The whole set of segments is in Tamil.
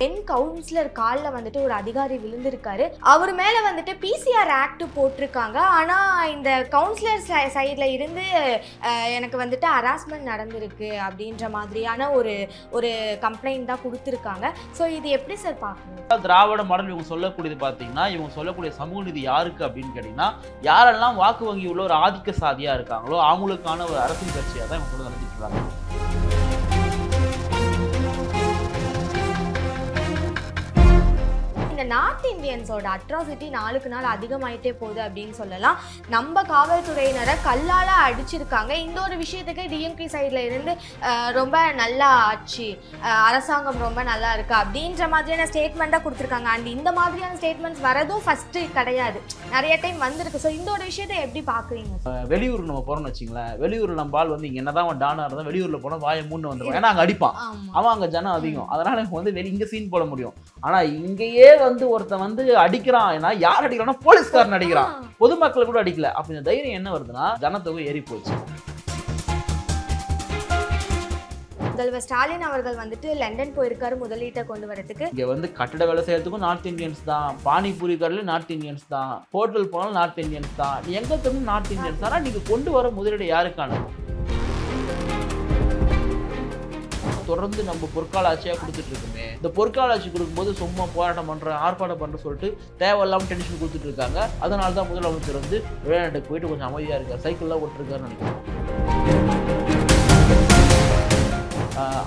பெண் கவுன்சிலர் காலில் வந்துட்டு ஒரு அதிகாரி விழுந்திருக்காரு. அவர் மேலே வந்துட்டு பிசிஆர் ஆக்ட் போட்டிருக்காங்க. ஆனால் இந்த கவுன்சிலர் சைடில் இருந்து எனக்கு வந்துட்டு ஹராஸ்மெண்ட் நடந்திருக்கு அப்படின்ற மாதிரியான ஒரு ஒரு கம்ப்ளைண்ட் தான் கொடுத்துருக்காங்க. ஸோ இது எப்படி சார் பார்க்கணும்? திராவிட மாடல் இவங்க சொல்லக்கூடியது பார்த்தீங்கன்னா இவங்க சொல்லக்கூடிய சமூக நீதி யாருக்கு அப்படின்னு கேட்டிங்கன்னா யாரெல்லாம் வாக்கு வங்கி உள்ள ஒரு ஆதிக்க சாதியாக இருக்காங்களோ அவங்களுக்கான ஒரு அரசியல் கட்சியாக தான் இவங்க சொல்ல இருக்காங்க. இந்த நார்த் இந்தியன்ஸோட அட்ராசிட்டி நாளுக்கு நாள் அதிகமாயிட்டே போகுது அப்படின்னு சொல்லலாம். நம்ம காவல்துறையினரை கல்லால அடிச்சிருக்காங்க. இந்த ஒரு விஷயத்துக்கு டிஎம்கே சைடில் இருந்து ரொம்ப நல்லா ஆச்சு. அஹ், அரசாங்கம் ரொம்ப நல்லா இருக்கு அப்படின்ற மாதிரியான ஸ்டேட்மெண்ட்டாக கொடுத்துருக்காங்க. அண்ட் இந்த மாதிரியான ஸ்டேட்மெண்ட்ஸ் வரதும் ஃபர்ஸ்ட் கிடையாது. நிறைய டைம் வந்திருக்கு. ஸோ இந்த ஒரு விஷயத்தை எப்படி பார்க்குறீங்க? வெளியூருக்கு நம்ம போறோம்னு வச்சுங்களேன் வெளியூர்ல நம்ம ஆள் வந்து இங்க என்னதான் அவன் டானா இருந்தா வெளியூர்ல போனா வாயை மூணு வந்துருவான். ஏன்னா அங்க அடிப்பான். அவன் அங்க ஜனம் அதிகம். அதனால வந்து வெளி இங்க சீன் போட முடியும். ஆனா இங்கேயே வந்து ஒருத்தன் வந்து அடிக்கிறான். யார் அடிக்கிறான்னா போலீஸ்காரன் அடிக்கிறான். பொதுமக்கள் கூட அடிக்கல. அப்ப இந்த தைரியம் என்ன வருதுன்னா ஜனத்தொகை ஏறி போச்சு. முதல்வர் ஸ்டாலின் அவர்கள் வந்துட்டு லண்டன் போயிருக்காரு முதலீட்டை கொண்டு வரதுக்கு. இங்க வந்து கட்டட வேலை செய்யறதுக்கும் நார்த் இந்தியன்ஸ் தான். பானிபூரி கடையில நார்த் இந்தியன்ஸ் தான். ஹோட்டல் போனாலும் நார்த் இந்தியன்ஸ் தான். எங்க திரும்ப நார்த் இந்தியன்ஸ் ஆனா நீங்க கொண்டு வர முதலீடு யாருக்கான தொடர்ந்து நம்ம பொற்கால ஆட்சியாக கொடுத்துட்டு இருக்குமே. இந்த பொற்கால ஆட்சி கொடுக்கும்போது சும்மா போராட்டம் பண்ணுற ஆர்ப்பாட்டம் பண்ணுற சொல்லிட்டு தேவையில்லாமல் டென்ஷன் கொடுத்துட்டு இருக்காங்க. அதனால தான் முதலமைச்சர் வந்து வெளிநாட்டுக்கு போயிட்டு கொஞ்சம் அமைதியாக இருக்கார். சைக்கிள்லாம் ஓட்டிருக்காருன்னு நினைக்கிறேன்.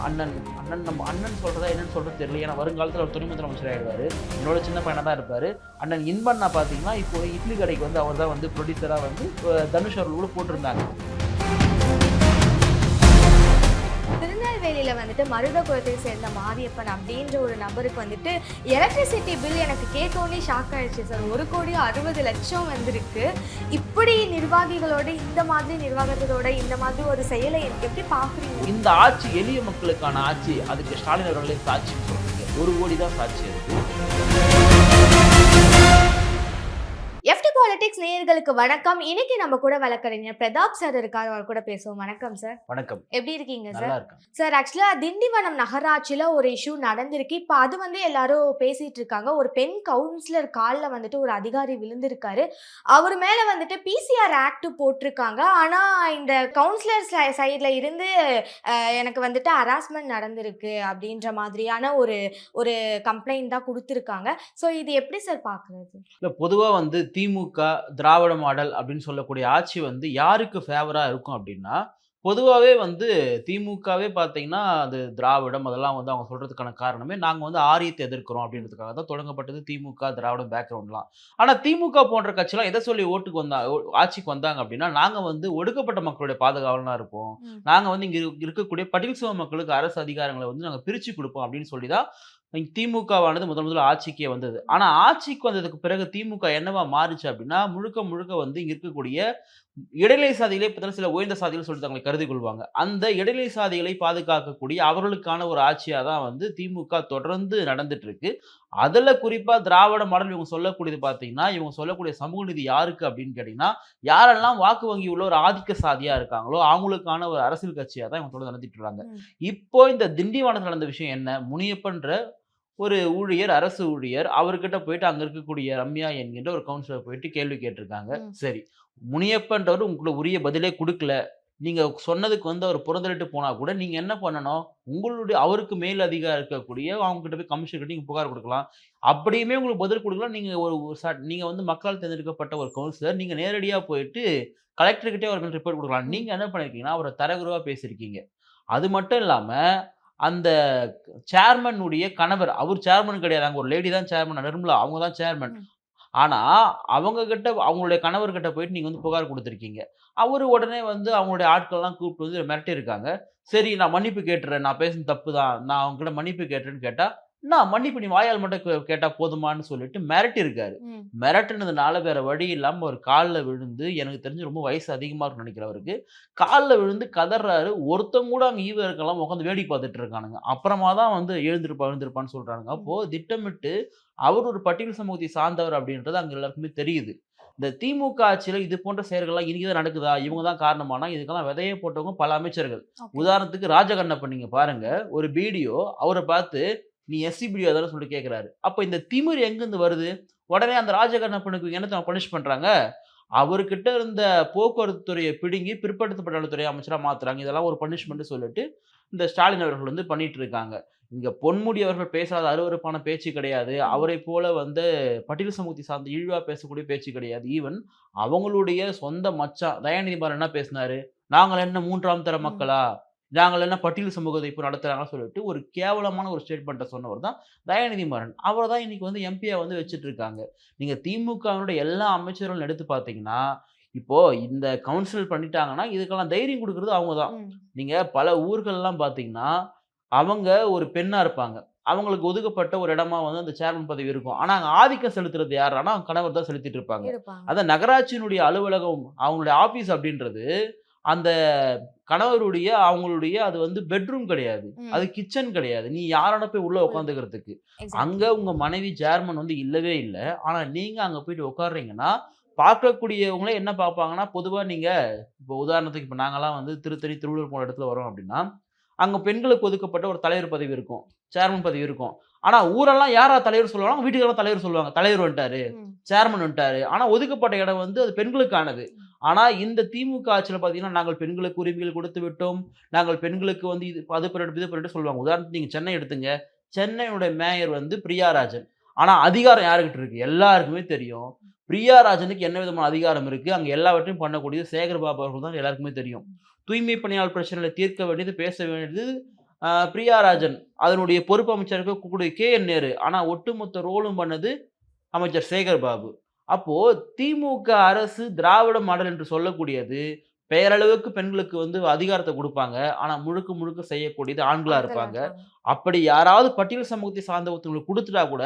அண்ணன் அண்ணன் நம்ம அண்ணன் சொல்கிறதா என்னன்னு சொல்கிறது தெரியல. ஏன்னா வருங்காலத்தில் அவர் துணை முதலமைச்சர் ஆகிடுவார் என்னோட சின்ன பையனாக தான் இருப்பார். அண்ணன் இன்பண்ணா பார்த்தீங்கன்னா இப்போ இட்லி கடைக்கு வந்து அவர் தான் வந்து ப்ரொடியூசராக வந்து தனுஷ் அவர்கள் கூட போட்டிருந்தாங்க. திருநெல்வேலியில வந்துட்டு மருதகுலத்தை சேர்ந்த மாரியப்பன் அப்படின்ற ஒரு நபருக்கு வந்துட்டு எலக்ட்ரிசிட்டி பில் எனக்கு கேட்டோன்னே ஷாக் ஆயிடுச்சு சார் ஒரு கோடி அறுபது லட்சம் வந்திருக்கு. இப்படி நிர்வாகிகளோட இந்த மாதிரி நிர்வாகத்தோட இந்த மாதிரி ஒரு செயலை எனக்கு எப்படி பாக்குறீங்க இந்த ஆட்சி எளிய மக்களுக்கான ஆட்சி அதுக்கு ஸ்டாலின் அவர்களே சாட்சி ஒரு கோடி தான் சாட்சி இருக்கு. பாலிடிக்ஸ் நேயர்களுக்கு வணக்கம். இன்னைக்கு நம்ம கூட வழக்கறிஞர் பிரதாப் சார் இருக்கார். அவர் கூட பேசுவோம். வணக்கம் சார் வணக்கம். எப்படி இருக்கீங்க சார் சார் ஆக்சுவலாக திண்டிவனம் நகராட்சியில் ஒரு இஷ்யூ நடந்திருக்கு. இப்போ அது வந்து எல்லாரும் பேசிட்டு இருக்காங்க. ஒரு பெண் கவுன்சிலர் காலில் வந்துட்டு ஒரு அதிகாரி விழுந்திருக்காரு. அவர் மேலே வந்துட்டு பிசிஆர் ஆக்ட் போட்டிருக்காங்க. ஆனால் இந்த கவுன்சிலர் சைடில் இருந்து எனக்கு வந்துட்டு ஹராஸ்மெண்ட் நடந்திருக்கு அப்படின்ற மாதிரியான ஒரு ஒரு கம்ப்ளைண்ட் தான் கொடுத்துருக்காங்க. ஸோ இது எப்படி சார் பார்க்குறது இல்லை பொதுவாக வந்து திமுக திராவிட மாடல் அப்படின்னு சொல்லக்கூடிய ஆட்சி வந்து யாருக்கு ஃபேவராக இருக்கும் அப்படின்னா பொதுவாகவே வந்து திமுகவே பார்த்தீங்கன்னா அது திராவிடம் அதெல்லாம் வந்து அவங்க சொல்கிறதுக்கான காரணமே நாங்கள் வந்து ஆரியத்தை எதிர்க்கிறோம் அப்படின்றதுக்காக தான் தொடங்கப்பட்டது திமுக திராவிட பேக்ரவுண்ட்லாம் ஆனால் திமுக போன்ற கட்சிலாம் எதை சொல்லி ஓட்டுக்கு வந்தா ஆட்சிக்கு வந்தாங்க அப்படின்னா நாங்கள் வந்து ஒடுக்கப்பட்ட மக்களுடைய பாதுகாவலனாக இருப்போம். நாங்கள் வந்து இங்கே இருக்கக்கூடிய பட்டியல் மக்களுக்கு அரசு அதிகாரங்களை வந்து நாங்கள் பிரித்து கொடுப்போம் அப்படின்னு சொல்லி தான் திமுகவானது முதல் முதல்ல ஆட்சிக்கே வந்தது. ஆனா ஆட்சிக்கு வந்ததுக்கு பிறகு திமுக என்னவா மாறுச்சு அப்படின்னா முழுக்க முழுக்க வந்து இங்க இருக்கக்கூடிய இடைநிலை சாதிகளே பார்த்தா சில உயர்ந்த சாதிகள் சொல்லிட்டு தங்களை கருதி கொள்வாங்க. அந்த இடைநிலை சாதிகளை பாதுகாக்கக்கூடிய அவர்களுக்கான ஒரு ஆட்சியா தான் வந்து திமுக தொடர்ந்து நடந்துட்டு இருக்கு. அதுல குறிப்பா திராவிட மாடல் இவங்க சொல்லக்கூடியது பாத்தீங்கன்னா இவங்க சொல்லக்கூடிய சமூக நீதி யாருக்கு அப்படின்னு கேட்டீங்கன்னா யாரெல்லாம் வாக்கு வங்கி உள்ள ஒரு ஆதிக்க சாதியா இருக்காங்களோ அவங்களுக்கான ஒரு அரசியல் கட்சியா தான் இவங்க தொடர்ந்து நடத்திட்டு இருக்காங்க. இப்போ இந்த திண்டிவனத்தில் நடந்த விஷயம் என்ன? முனியப்பன்ற ஒரு ஊழியர் அரசு ஊழியர் அவர்கிட்ட போயிட்டு அங்க இருக்கக்கூடிய ரம்யா என்கின்ற ஒரு கவுன்சிலர் போயிட்டு கேள்வி கேட்டிருக்காங்க. சரி முனியப்பன்றவர் உங்களுக்கு உரிய பதிலே கொடுக்கல. நீங்க சொன்னதுக்கு வந்து அவர் புறந்தளிட்டு போனா கூட நீங்க என்ன பண்ணணும்? உங்களுடைய அவருக்கு மேல் அதிகாரம் இருக்கக்கூடிய அவங்க கிட்ட போய் கமிஷன் கிட்ட நீங்க புகார் கொடுக்கலாம். அப்படியுமே உங்களுக்கு பதில் கொடுக்கலாம். நீங்க ஒரு ஒரு ச- நீங்க வந்து மக்களால் தேர்ந்தெடுக்கப்பட்ட ஒரு கவுன்சிலர் நீங்க நேரடியா போயிட்டு கலெக்டர்கிட்டே அவர்கள் ரிப்போர்ட் கொடுக்கலாம். நீங்க என்ன பண்ணிருக்கீங்கன்னா அவரை தரகுறவா பேசியிருக்கீங்க அது மட்டும் இல்லாம அந்த சேர்மனுடைய கணவர் அவர் சேர்மன் கிடையாது. அங்க ஒரு லேடி தான் சேர்மன் நிர்மலா அவங்க தான் சேர்மன் ம். ஆனா அவங்க கிட்ட அவங்களுடைய கணவர் கிட்ட போயிட்டு நீங்க வந்து புகார் கொடுத்துருக்கீங்க. அவரு உடனே வந்து அவங்களுடைய ஆட்கள்லாம் கூப்பிட்டு வந்து மிரட்டி இருக்காங்க சரி நான் மன்னிப்பு கேட்டுறேன். நான் பேசுன தப்பு தான். நான் அவங்க கிட்ட மன்னிப்பு கேட்டேன்னு கேட்டா நான் மன்னிப்பு நீ வாயால் மட்டும் கே- கேட்டா போதுமான்னு சொல்லிட்டு மிரட்டி இருக்காரு. மிரட்டுனதுனால வேற வழி இல்லாம ஒரு காலில் விழுந்து எனக்கு தெரிஞ்சு ரொம்ப வயசு அதிகமா இருக்கும்னு நினைக்கிறவருக்கு காலில் விழுந்து கதறாரு. ஒருத்தங்க கூட அங்க ஈவ இருக்கலாம் உட்காந்து வேடிக்கை பார்த்துட்டு இருக்கானுங்க. அப்புறமா தான் வந்து எழுந்திருப்பா எழுந்திருப்பான்னு சொல்றானுங்க. அப்போ திட்டமிட்டு அவர் ஒரு பட்டியல் சமூகத்தை சார்ந்தவர் அப்படின்றது அங்க எல்லாருக்குமே தெரியுது. இந்த திமுக ஆட்சியில இது போன்ற செயல்கள்லாம் இன்னைக்கு தான் நடக்குதா? இவங்க தான் காரணமானா இதுக்கெல்லாம் விதையை போட்டவங்க பல அமைச்சர்கள். உதாரணத்துக்கு ராஜகண்ணப்பன் நீங்க பாருங்க ஒரு வீடியோ அவரை பார்த்து நீ எஸ்சிபிடி தானே சொல்லிட்டு கேட்குறாரு அப்போ இந்த திமிர் எங்கேருந்து வருது? உடனே அந்த ராஜகண்ணப்பனுக்கு என்னத்தை பனிஷ் பண்ணுறாங்க அவர்கிட்ட இருந்த போக்குவரத்து துறையை பிடுங்கி பிற்படுத்தப்பட்ட நலத்துறை அமைச்சராக மாத்துறாங்க. இதெல்லாம் ஒரு பனிஷ்மெண்ட் சொல்லிட்டு இந்த ஸ்டாலின் அவர்கள் வந்து பண்ணிட்டு இருக்காங்க. இங்க பொன்முடி அவர்கள் பேசாத அருவருப்பான பேச்சு கிடையாது. அவரை போல வந்து பட்டியல் சமூகத்தை சார்ந்த இழிவா பேசக்கூடிய பேச்சு கிடையாது. ஈவன் அவங்களுடைய சொந்த மச்சான் தயாநிதி மாறன் என்ன பேசினாரு? நாங்கள் என்ன மூன்றாம் தர. மக்களா? நாங்கள் என்ன பட்டியல் சமூகத்தை இப்போ நடத்துறாங்கன்னு சொல்லிட்டு ஒரு கேவலமான ஒரு ஸ்டேட்மெண்ட்டை சொன்னவர் தான் தயாநிதி மாறன். அவரை தான் இன்னைக்கு வந்து எம்பியா வந்து வச்சுட்டு இருக்காங்க. நீங்க திமுகவினுடைய எல்லா அமைச்சர்களும் எடுத்து பார்த்தீங்கன்னா இப்போ இந்த கவுன்சில் பண்ணிட்டாங்கன்னா இதுக்கெல்லாம் தைரியம் கொடுக்கறது அவங்க தான் ம். நீங்க பல ஊர்கள்லாம் பார்த்தீங்கன்னா அவங்க ஒரு பெண்ணா இருப்பாங்க. அவங்களுக்கு ஒதுக்கப்பட்ட ஒரு இடமா வந்து அந்த சேர்மன் பதவி இருக்கும். ஆனா அங்க ஆதிக்கம் செலுத்துறது யார் ஆனா அவங்க கணவர் தான் செலுத்திட்டு இருப்பாங்க. இருப்பாங்க. அதான் நகராட்சியினுடைய அலுவலகம் அவங்களுடைய ஆபீஸ் அப்படின்றது அந்த கணவருடைய அவங்களுடைய அது வந்து பெட்ரூம் கிடையாது. அது கிச்சன் கிடையாது. நீ யாரோட போய் உள்ள உட்காந்துக்கிறதுக்கு. அங்க உங்க மனைவி சேர்மன் வந்து இல்லவே இல்லை. ஆனா நீங்க அங்க போயிட்டு உட்காடுறீங்கன்னா பார்க்கக்கூடியவங்களே என்ன பார்ப்பாங்கன்னா பொதுவா நீங்க இப்போ உதாரணத்துக்கு இப்போ நாங்கெல்லாம் வந்து திருத்தணி திருவள்ளூர் போன இடத்துல வரோம் அப்படின்னா அங்க பெண்களுக்கு ஒதுக்கப்பட்ட ஒரு தலைவர் பதவி இருக்கும். சேர்மன் பதவி இருக்கும். ஆனா ஊரெல்லாம் யாரா தலைவர் சொல்லுவாங்க வீட்டுக்கெல்லாம் தலைவர் சொல்லுவாங்க. தலைவர் வந்துட்டாரு. சேர்மன் வந்துட்டாரு. ஆனா ஒதுக்கப்பட்ட இடம் வந்து அது பெண்களுக்கானது. ஆனால் இந்த திமுக ஆட்சியில் பார்த்தீங்கன்னா நாங்கள் பெண்களுக்கு உரிமைகள் கொடுத்து விட்டோம். நாங்கள் பெண்களுக்கு வந்து இது அது பிறகு இது பிறகு சொல்லுவாங்க. உதாரணத்துக்கு நீங்கள் சென்னை எடுத்துங்க. சென்னையுடைய மேயர் வந்து பிரியாராஜன். ஆனால் அதிகாரம் யாருக்கிட்ட இருக்குது எல்லாருக்குமே தெரியும். பிரியாராஜனுக்கு என்ன விதமான அதிகாரம் இருக்குது அங்கே எல்லாவற்றையும் பண்ணக்கூடியது சேகர் பாபு அவர்கள் தான் எல்லாருக்குமே தெரியும். தூய்மை பணியாளர் பிரச்சனைகளை தீர்க்க வேண்டியது பேச வேண்டியது பிரியாராஜன். அதனுடைய பொறுப்பு அமைச்சருக்கு கூடிய கே என் நேரு. ஆனால் ஒட்டுமொத்த ரோலும் பண்ணது அமைச்சர் சேகர் பாபு. அப்போ திமுக அரசு திராவிட மாடல் என்று சொல்லக்கூடியது பெயரளவுக்கு பெண்களுக்கு வந்து அதிகாரத்தை கொடுப்பாங்க. ஆனா முழுக்க முழுக்க செய்யக்கூடியது ஆண்களா இருப்பாங்க. அப்படி யாராவது பட்டியல் சமூகத்தை சார்ந்த ஒருத்தவங்களுக்கு கொடுத்துட்டா கூட.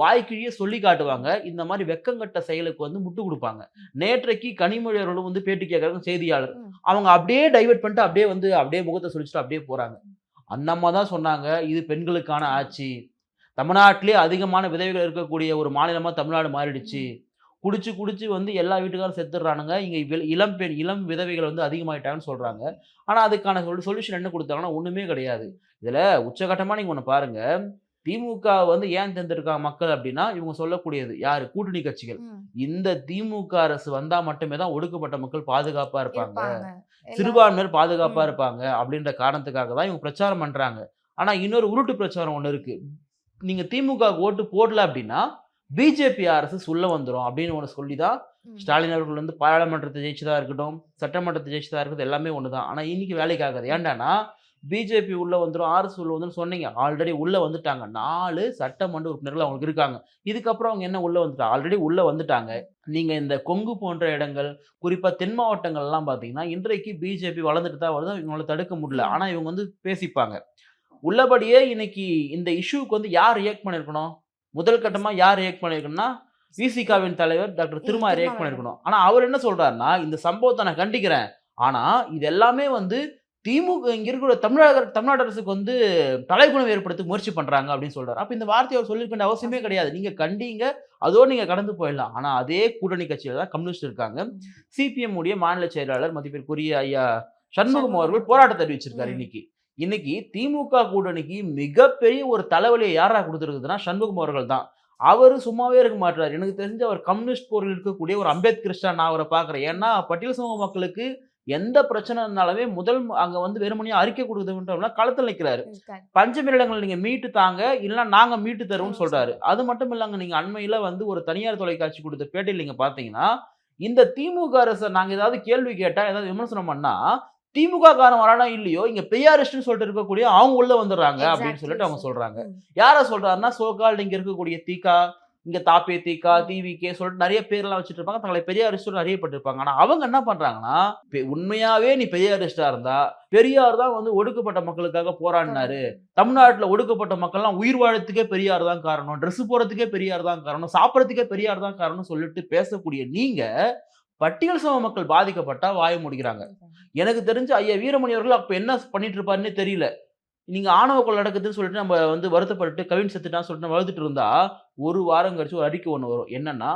வாய்க்கிழியே சொல்லி காட்டுவாங்க. இந்த மாதிரி வெக்கங்கட்ட செயலுக்கு வந்து முட்டு கொடுப்பாங்க. நேற்றைக்கு கனிமொழி அவர்களும் வந்து பேட்டி கேட்கறாங்க செய்தியாளர். அவங்க அப்படியே டைவர்ட் பண்ணிட்டு அப்படியே வந்து அப்படியே முகத்தை சொல்லிச்சுட்டு அப்படியே போறாங்க. அந்த அம்மா தான் சொன்னாங்க இது பெண்களுக்கான ஆட்சி. தமிழ்நாட்டிலே அதிகமான விதவைகள் இருக்கக்கூடிய ஒரு மாநிலமா தமிழ்நாடு மாறிடுச்சு. குடிச்சு குடிச்சு வந்து எல்லா வீட்டுக்காரும் செத்துடுறானுங்க. இங்க இளம் பெண் இளம் விதவைகள் வந்து அதிகமாயிட்டாங்கன்னு சொல்றாங்க. ஆனா அதுக்கான சொல் சொல்யூஷன் என்ன கொடுத்தாங்கன்னா ஒண்ணுமே கிடையாது. இதுல உச்சகட்டமா நீங்க ஒண்ணு பாருங்க. திமுக வந்து ஏன் தேர்ந்தெடுக்காங்க மக்கள் அப்படின்னா இவங்க சொல்லக்கூடியது யாரு? கூட்டணி கட்சிகள். இந்த திமுக அரசு வந்தா மட்டுமே தான் ஒடுக்கப்பட்ட மக்கள் பாதுகாப்பா இருப்பாங்க. சிறுபான்மையினர் பாதுகாப்பா. இருப்பாங்க அப்படின்ற காரணத்துக்காக தான் இவங்க பிரச்சாரம் பண்றாங்க. ஆனா இன்னொரு உருட்டு பிரச்சாரம் ஒண்ணு இருக்கு. நீங்க திமுக ஓட்டு போடல அப்படின்னா பிஜேபி அரசு சொல்ல வந்துரும் அப்படின்னு ஒன்று சொல்லி தான். ஸ்டாலின் அவர்கள் வந்து பாராளுமன்றத்தை ஜெயிச்சதா இருக்கட்டும் சட்டமன்றத்தை ஜெயிச்சதா இருக்கட்டும் எல்லாமே ஒன்று தான் ஆனால் இன்னைக்கு வேலைக்கு ஆகாது. ஏன்டானா பிஜேபி உள்ள வந்துடும் ஆர்எஸ் உள்ள வந்துடும் சொன்னீங்க. ஆல்ரெடி உள்ள வந்துட்டாங்க. நாலு சட்டமன்ற உறுப்பினர்கள் அவங்களுக்கு இருக்காங்க. இதுக்கப்புறம் அவங்க என்ன உள்ள வந்துட்டாங்க ஆல்ரெடி உள்ள வந்துட்டாங்க. நீங்க இந்த கொங்கு போன்ற இடங்கள் குறிப்பா தென் மாவட்டங்கள்லாம் பார்த்தீங்கன்னா இன்றைக்கு பிஜேபி வளர்ந்துட்டு தான் வருது. இவங்களை தடுக்க முடியல. ஆனா இவங்க வந்து பேசிப்பாங்க. உள்ளபடியே இன்னைக்கு இந்த இஷ்யூக்கு வந்து யார் ரியாக்ட் பண்ணிருக்கணும்? முதல் கட்டமா யார் ரியாக்ட் பண்ணிருக்கணும்னா விசிகாவின் தலைவர் டாக்டர் திருமா ரியாக்ட் திருமாவளவன். பண்ணிருக்கணும். ஆனா அவர் என்ன சொல்றாருன்னா இந்த சம்பவத்தை நான் கண்டிக்கிறேன். ஆனா இது எல்லாமே வந்து திமுக இங்க இருக்கிற தமிழக தமிழ்நாடு அரசுக்கு வந்து தலைகுணம் ஏற்படுத்த முயற்சி பண்றாங்க அப்படின்னு சொல்றாரு. அப்ப இந்த வார்த்தையை அவர் சொல்லிருக்க வேண்டிய அவசியமே கிடையாது. நீங்க கண்டீங்க அதோடு நீங்க கடந்து போயிடலாம். ஆனா அதே கூட்டணி கட்சியில தான் கம்யூனிஸ்ட் இருக்காங்க. சிபிஎம் உடைய மாநில செயலாளர் மதிப்பிற்குரிய ஐயா சண்முகம் அவர்கள் போராட்டத்தை அறிவிச்சிருக்காரு. இன்னைக்கு. இன்னைக்கு திமுக கூட்டணிக்கு மிகப்பெரிய ஒரு தலைவலியை யாரா கொடுத்துருக்குதுன்னா சண்முகம் அவர்கள் தான் அவர் சும்மாவே இருக்க மாட்டார் எனக்கு தெரிஞ்சு அவர் கம்யூனிஸ்ட் போரில் இருக்கக்கூடிய ஒரு அம்பேத்கரிஸ்டா நான் அவரை பார்க்குறேன். ஏன்னா பட்டியல் சமூக மக்களுக்கு எந்த பிரச்சனை இருந்தாலுமே முதல் அங்க வந்து வெறுமனையா அறிக்கை கொடுக்குறதுன்றவங்க களத்தில் நிற்கிறாரு இருக்காரு. பஞ்சமிடங்களை நீங்க மீட்டு தாங்க இல்லைன்னா நாங்க மீட்டு தருவோம்னு சொல்றாரு. அது மட்டும் இல்லாங்க நீங்க அண்மையில வந்து ஒரு தனியார் தொலைக்காட்சி கொடுத்த பேட்டியில் நீங்க பாத்தீங்கன்னா இந்த திமுக அரசை நாங்க ஏதாவது கேள்வி கேட்டா ஏதாவது விமர்சனம் பண்ணா திமுக காரன் வரானா இல்லையோ இங்க பெரியாரிஸ்ட்னு சொல்லிட்டு இருக்கக்கூடிய அவங்க உள்ள வந்துடுறாங்க அப்படின்னு சொல்லிட்டு அவங்க. சொல்றாங்க. யார சொல்றாருன்னா சோகால் இங்க இருக்கக்கூடிய தீகா இங்க தாப்பே தீகா டிவிகே சொல்லிட்டு நிறைய பேர்லாம் வச்சுட்டு இருப்பாங்க தங்களை பெரியாரிஸ்ட் அறியப்பட்டிருப்பாங்க ஆனா அவங்க என்ன பண்றாங்கன்னா உண்மையாவே நீ பெரியாரிஸ்டா இருந்தா பெரியார் தான் வந்து ஒடுக்கப்பட்ட மக்களுக்காக போராடினாரு. தமிழ்நாட்டுல ஒடுக்கப்பட்ட மக்கள்லாம் உயிர் வாழத்துக்கே பெரியார் தான் காரணம் ட்ரெஸ் போறதுக்கே பெரியார் தான் காரணம் சாப்பிடறதுக்கே பெரியார் தான் காரணம் சொல்லிட்டு பேசக்கூடிய நீங்க பட்டியல் சம மக்கள் பாதிக்கப்பட்டா வாய முடிக்கிறாங்க. எனக்கு தெரிஞ்சு ஐயா வீரமணி அவர்கள் அப்ப என்ன பண்ணிட்டு இருப்பாருன்னே தெரியல. நீங்க ஆணவ கொலை நடக்குதுன்னு சொல்லிட்டு நம்ம வந்து வருத்தப்பட்டு கவின் செத்துட்டான்னு சொல்லிட்டு நம்ம இருந்தா ஒரு வாரம் கழிச்சு ஒரு அறிக்கை ஒன்று வரும். என்னன்னா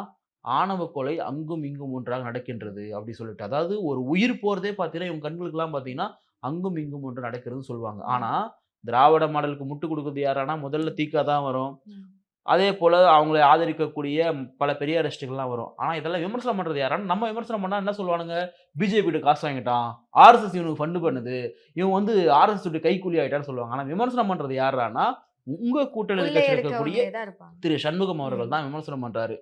ஆணவ கொலை அங்கும் இங்கும் ஒன்றாக நடக்கின்றது அப்படி சொல்லிட்டு. அதாவது ஒரு உயிர் போறதே பார்த்தீங்கன்னா இவங்க கண்களுக்கெல்லாம் பார்த்தீங்கன்னா அங்கும் இங்கும் ஒன்று நடக்கிறதுன்னு சொல்லுவாங்க. ஆனா திராவிட மாடலுக்கு முட்டு கொடுக்குறது யாரானா முதல்ல தீக்கா தான் வரும். அதே போல அவங்களை ஆதரிக்கக்கூடிய பல பெரிய அரசியல்கள்லாம் வரும். ஆனா இதெல்லாம் விமர்சனம் பண்றது யாரான்னு நம்ம விமர்சனம் பண்ணா என்ன சொல்லுவானுங்க? பிஜேபி காசு வாங்கிட்டான். ஆர்எஸ்எஸ் இவனுக்கு ஃபண்டு பண்ணுது. இவன் வந்து ஆர்எஸ்எஸ் கைக்கூலி ஆயிட்டான்னு சொல்லுவாங்க. ஆனா விமர்சனம் பண்றது யாரானா உங்க கூட்டணி கட்சியில் இருக்கக்கூடிய திரு சண்முகம் அவர்கள் தான் விமர்சனம் பண்றாரு.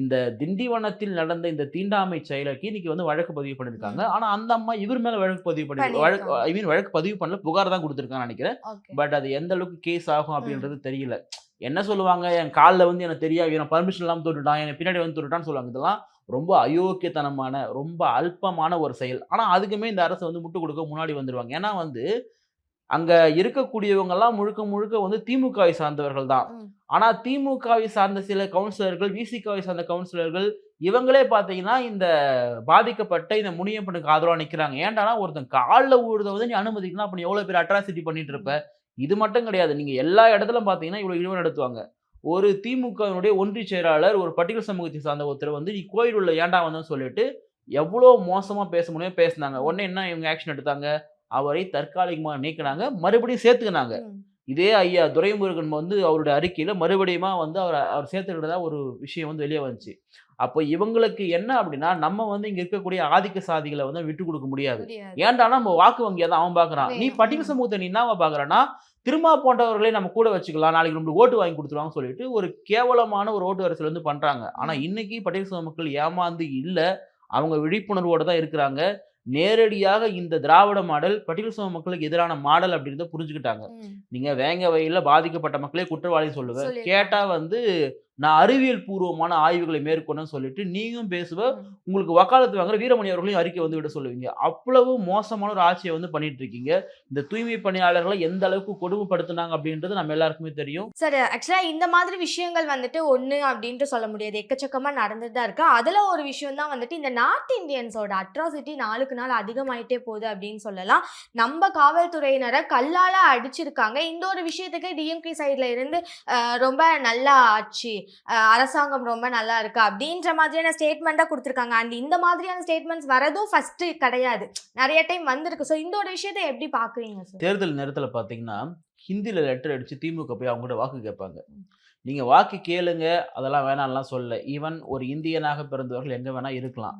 இந்த திண்டிவனத்தில் நடந்த இந்த தீண்டாமை செயலுக்கு இன்னைக்கு வந்து வழக்கு பதிவு பண்ணிருக்காங்க ஆனா அந்த அம்மா இவர் மேல வழக்கு பதிவு பண்ணி வழக்கு. ஐ மீன் வழக்கு பதிவு பண்ணல புகார் தான் கொடுத்துருக்கான்னு நினைக்கிறேன். பட் அது எந்த அளவுக்கு கேஸ் ஆகும் அப்படின்றது தெரியல. என்ன சொல்லுவாங்க? என் காலில் வந்து எனக்கு தெரியாது. இவன் பர்மிஷன் இல்லாமல் தொட்டுட்டான். எனக்கு பின்னாடி வந்து தொட்டுட்டான்னு சொல்லுவாங்க. இதெல்லாம் ரொம்ப அயோக்கியத்தனமான ரொம்ப அல்பமான ஒரு செயல். ஆனா அதுக்குமே இந்த அரசு வந்து முட்டு கொடுக்க முன்னாடி வந்துருவாங்க. ஏன்னா வந்து அங்க இருக்கக்கூடியவங்க எல்லாம் முழுக்க முழுக்க வந்து திமுகவை சார்ந்தவர்கள் தான். ம். ஆனா திமுகவை சார்ந்த சில கவுன்சிலர்கள் விசிகாவை சார்ந்த கவுன்சிலர்கள் இவங்களே பாத்தீங்கன்னா இந்த பாதிக்கப்பட்ட இந்த முனியப்பனுக்கு ஆதரவா நிக்கிறாங்க. ஏன்டானா ஒருத்தன் காலில் ஊடுறத வந்து நீ அனுமதிக்கலாம் அப்ப நீ எவ்வளவு பேர் அட்ராசிட்டி பண்ணிட்டு இருப்ப? இது மட்டும் கிடையாது. நீங்க எல்லா இடத்துல பாத்தீங்கன்னா இவ்வளவு இழிவு நடத்துவாங்க. ஒரு திமுகவினுடைய ஒன்றிய செயலாளர் ஒரு பட்டியல் சமூகத்தை சார்ந்த ஒருத்தர் வந்து நீ கோயில் உள்ள ஏன்டா வந்தோன்னு சொல்லிட்டு எவ்வளோ மோசமா பேச முடியும் பேசினாங்க. உடனே என்ன இவங்க ஆக்ஷன் எடுத்தாங்க? அவரை தற்காலிகமாக நீக்கினாங்க. மறுபடியும் சேர்த்துக்கினாங்க. இதே ஐயா துரைமுருகன் வந்து அவருடைய அறிக்கையில மறுபடியுமா வந்து அவர் அவர் சேர்த்துக்கிட்டதா ஒரு விஷயம் வந்து வெளியே வந்துச்சு. அப்போ இவங்களுக்கு என்ன அப்படின்னா நம்ம வந்து இங்க இருக்கக்கூடிய ஆதிக்க சாதிகளை வந்து விட்டு கொடுக்க முடியாது. ஏன்டானா நம்ம வாக்கு வங்கியை தான் அவன் பார்க்கறான். நீ. பட்டியல் சமூகத்தை நீ என்னவா பார்க்கறனா திருமா போன்றவர்களே நம்ம கூட வச்சுக்கலாம். நாளைக்கு நம்மளுக்கு ஓட்டு வாங்கி கொடுத்துருவாங்க சொல்லிட்டு ஒரு கேவலமான ஒரு ஓட்டு வரிசையில் வந்து பண்றாங்க. ஆனா இன்னைக்கு பட்டியல் சமூக மக்கள் ஏமாந்து இல்ல. அவங்க விழிப்புணர்வோட தான் இருக்கிறாங்க. நேரடியாக இந்த திராவிட மாடல் பட்டியல் சமூக மக்களுக்கு எதிரான மாடல் அப்படின்றத புரிஞ்சுக்கிட்டாங்க. ம். நீங்க வேங்க வயல்ல பாதிக்கப்பட்ட மக்களே குற்றவாளி சொல்லுவேன் சொல்லியிருக்காங்க. கேட்டா வந்து நான் அறிவியல் பூர்வமான ஆய்வுகளை மேற்கொண்டேன்னு சொல்லிட்டு நீயும் பேசுவ. உங்களுக்கு வக்காலத்து வாங்குற வீரமணி அவர்களையும் அறிக்கை வந்து விட சொல்லுவீங்க. அவ்வளவு மோசமான ஒரு ஆட்சியை வந்து பண்ணிட்டு இருக்கீங்க இந்த தூய்மை பணியாளர்களை எந்த அளவுக்கு கொடுமைப்படுத்துனாங்க அப்படின்றது நம்ம எல்லாருக்குமே தெரியும். சார் ஆக்சுவலா இந்த மாதிரி விஷயங்கள் வந்துட்டு ஒண்ணு அப்படின்ட்டு சொல்ல முடியாது. எக்கச்சக்கமா நடந்துட்டு தான் இருக்கு. அதுல ஒரு விஷயம் தான் வந்துட்டு இந்த நார்த் இந்தியன்ஸோட அட்ராசிட்டி நாளுக்கு நாள் அதிகமாயிட்டே போகுது அப்படின்னு சொல்லலாம். நம்ம காவல்துறையினரை கல்லால அடிச்சிருக்காங்க. இந்த ஒரு விஷயத்துக்கு டிஎம்கே சைட்ல இருந்து ரொம்ப நல்லா ஆச்சு. அரசாங்கம் ரொம்ப நல்லா இருக்கு அப்படின்ற மாதிரியான ஸ்டேட்மெண்ட்டாக கொடுத்துருக்காங்க. அண்ட் இந்த மாதிரியான ஸ்டேட்மெண்ட்ஸ் வரதும் ஃபர்ஸ்ட் கிடையாது. நிறைய டைம் வந்திருக்கு. ஸோ இந்த விஷயத்தை எப்படி பாக்குறீங்க தேர்தல் நேரத்தில் பார்த்தீங்கன்னா ஹிந்தியில் லெட்டர் அடித்து திமுக போய் அவங்ககிட்ட வாக்கு கேட்பாங்க. நீங்கள் வாக்கு கேளுங்க அதெல்லாம் வேணாம்லாம் சொல்லல ஈவன் ஒரு இந்தியனாக பிறந்தவர்கள் எங்கே வேணால் இருக்கலாம்.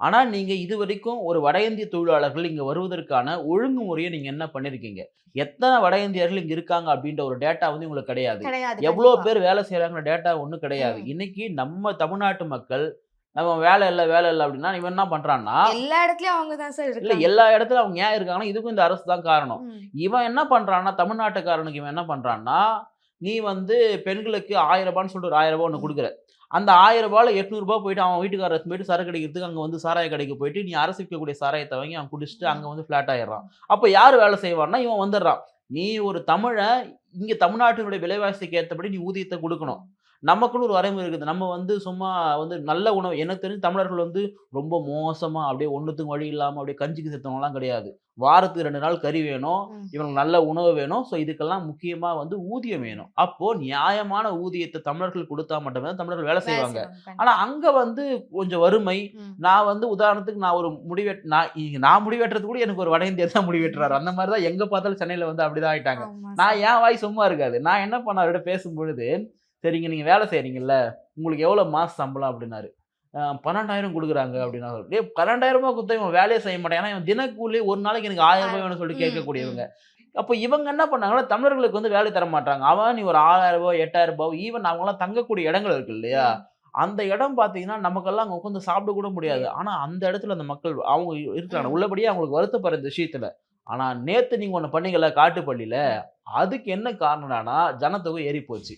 ஆனால் நீங்கள் இது வரைக்கும் ஒரு வட இந்திய தொழிலாளர்கள் இங்கே வருவதற்கான ஒழுங்குமுறையை நீங்கள் என்ன பண்ணியிருக்கீங்க எத்தனை வட இந்தியர்கள் இங்கே இருக்காங்க அப்படின்ற ஒரு டேட்டா வந்து உங்களுக்கு கிடையாது எவ்வளோ. பேர் வேலை செய்கிறாங்கிற டேட்டா ஒன்றும் கிடையாது. இன்னைக்கு நம்ம தமிழ்நாட்டு மக்கள் நம்ம வேலை இல்லை வேலை இல்லை அப்படின்னா இவன் என்ன பண்ணுறான்னா எல்லா இடத்துலயும் அவங்க தான் சார் இல்லை எல்லா இடத்துல அவங்க ஏன் இருக்காங்கன்னா இதுக்கும் இந்த அரசு தான் காரணம். இவன் என்ன பண்றான்னா தமிழ்நாட்டுக்காரனுக்கு இவன் என்ன பண்றான்னா நீ வந்து பெண்களுக்கு ஆயிரம் ரூபான்னு சொல்லிட்டு ஒரு ஆயிரம் ரூபாய் ஒன்று. கொடுக்குற. அந்த ஆயிரம் ரூபாயில எட்நூறுபா போயிட்டு அவன் வீட்டுக்காரர் போயிட்டு சரக்கு அடிக்கிறதுக்கு அங்கே வந்து சாராய கடைக்கு போயிட்டு நீ அரசு விற்கக்கூடிய சாராயத்தை வாங்கி அவன் குடிச்சிட்டு அங்கே வந்து ஃப்ளாட் ஆயிடுறான். அப்போ யார் வேலை செய்வான்னா இவன் வந்துடுறான். நீ ஒரு தமிழன் இங்கே தமிழ்நாட்டினுடைய விலைவாசிக்கு ஏற்றபடி நீ ஊதியத்தை கொடுக்கணும். நமக்குன்னு ஒரு வரைமுறை இருக்குது. நம்ம வந்து சும்மா வந்து நல்ல உணவு எனக்கு தெரிஞ்சு தமிழர்கள் வந்து ரொம்ப மோசமா அப்படியே ஒன்றுத்துக்கும் வழி இல்லாமல் அப்படியே கஞ்சிக்கு செத்தவங்கலாம் கிடையாது. வாரத்துக்கு ரெண்டு நாள் கறி வேணும். இவங்களுக்கு நல்ல உணவு வேணும். ஸோ இதுக்கெல்லாம் முக்கியமா வந்து ஊதியம் வேணும். அப்போ நியாயமான ஊதியத்தை தமிழர்கள் கொடுத்தா மட்டுமே தான் தமிழர்கள் வேலை செய்வாங்க. செய்வாங்க. ஆனா அங்க வந்து கொஞ்சம் வறுமை. நான் வந்து உதாரணத்துக்கு நான் ஒரு முடிவெட் நான் நான் முடிவெட்டுறது கூட எனக்கு ஒரு வட இந்தியர் தான் முடிவெட்டுறாரு அந்த மாதிரி தான் எங்க பார்த்தாலும் சென்னையில வந்து அப்படிதான் ஆயிட்டாங்க. ஆமா நான். என் வாய் சும்மா இருக்காது. நான் என்ன பண்ண அவர்கிட்ட பேசும் பொழுது சரிங்க நீங்க வேலை செய்றீங்கல்ல உங்களுக்கு எவ்வளவு மாச சம்பளம் அப்படின்னாரு. "அஹ், பன்னெண்டாயிரம் கொடுக்குறாங்க அப்படின்னா டே பன்னெண்டாயிரமா கொடுத்தா இவன் வேலையை செய்ய மாட்டான். ஏன்னா இவன் தினக்கூலி ஒரு நாளைக்கு எனக்கு ஆயிரம் ரூபாய் வேணும்னு சொல்லிட்டு ம், கேட்கக்கூடியவங்க அப்போ இவங்க என்ன பண்ணாங்கன்னா தமிழர்களுக்கு வந்து வேலை தர மாட்டாங்க. அவன் நீ ஒரு ஆறாயிரம் ரூபாய் எட்டாயிரம் ரூபாய் ஈவன் அவங்களாம் தங்கக்கூடிய இடங்கள் இருக்கு இல்லையா? அந்த இடம் பார்த்தீங்கன்னா நமக்கெல்லாம் அங்கே உட்காந்து சாப்பிட கூட முடியாது. ஆனா அந்த இடத்துல அந்த மக்கள் அவங்க இருக்கிறாங்க. உள்ளபடியே அவங்களுக்கு வருத்தப்படுற இந்த விஷயத்துல. ஆனா நேத்து நீங்க ஒண்ணு பண்ணீங்கல்ல காட்டுப்பள்ளியில அதுக்கு என்ன காரணம்னா ஜனத்தொகை ஏறி போச்சு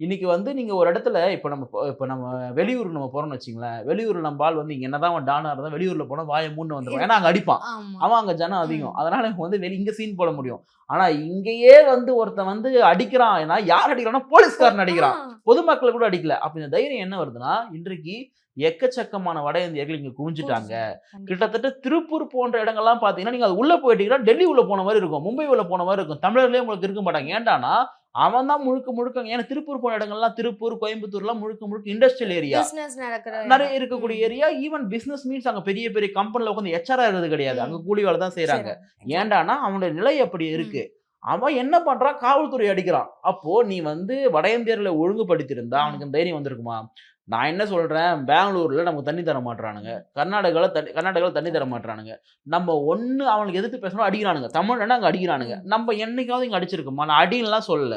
இன்னைக்கு வந்து நீங்க ஒரு இடத்துல இப்ப நம்ம இப்ப நம்ம வெளியூர் நம்ம போறோம்னு வச்சுங்களேன் வெளியூர்ல நம்ம ஆள் வந்து இங்க என்னதான் அவன் டானா இருந்தா வெளியூர்ல போனா வாயை மூணு வந்துடும் ஏன்னா அங்க அடிப்பான். அவன் அங்க ஜனம் அதிகம். அதனால இவன் வந்து வெளி இங்க சீன் போட முடியும். ஆனா இங்கேயே வந்து ஒருத்தன் வந்து அடிக்கிறான். ஏன்னா யார் அடிக்கிறான்னா போலீஸ்காரன் அடிக்கிறான். பொதுமக்களை கூட அடிக்கல. அப்ப இந்த தைரியம் என்ன வருதுன்னா இன்றைக்கு எக்கச்சக்கமான வட இந்தியர்கள் இங்க குவிஞ்சிட்டாங்க. கிட்டத்தட்ட திருப்பூர் போன்ற இடங்கள்லாம் பாத்தீங்கன்னா நீங்க அது உள்ள போயிட்டீங்கன்னா டெல்லி உள்ள போன மாதிரி இருக்கும். மும்பை உள்ள போன மாதிரி இருக்கும். தமிழர்களே உங்களுக்கு இருக்க மாட்டாங்க. ஏன்டானா அவன் தான் முழுக்க முழுக்க ஏன்னா திருப்பூர் போன இடங்கள்லாம் திருப்பூர் கோயம்புத்தூர்லாம் முழுக்க முழுக்க இண்டஸ்ட்ரியல் ஏரியா நிறைய. இருக்கக்கூடிய. ஏரியா ஈவன் பிசினஸ் மீன்ஸ் அங்க பெரிய பெரிய கம்பெனில உட்காந்து எச்ஆரா இருக்கிறது கிடையாது. அங்க கூலி வேலை தான் செய்யறாங்க சரி. ஏன்டானா அவனுடைய நிலை அப்படி இருக்கு. அவன் என்ன பண்றான்? காவல்துறை அடிக்கிறான். அப்போ நீ வந்து வட இந்தியர்களை ஒழுங்குபடுத்தியிருந்தா அவனுக்கு தைரியம் வந்திருக்குமா? நான் என்ன சொல்றேன்? பெங்களூர்ல நமக்கு தண்ணி தர மாட்றானுங்க. கர்நாடகாவில் தண்ணி கர்நாடகாவில் தண்ணி தர மாட்றானுங்க. நம்ம ஒண்ணு அவனுக்கு எதிர்த்து பேசணும் அடிக்கிறானுங்க. தமிழ்னா அங்க அடிக்கிறானுங்க? நம்ம என்னைக்காவது இங்க அடிச்சிருக்கோமா? நான் அடின்லாம் சொல்லல.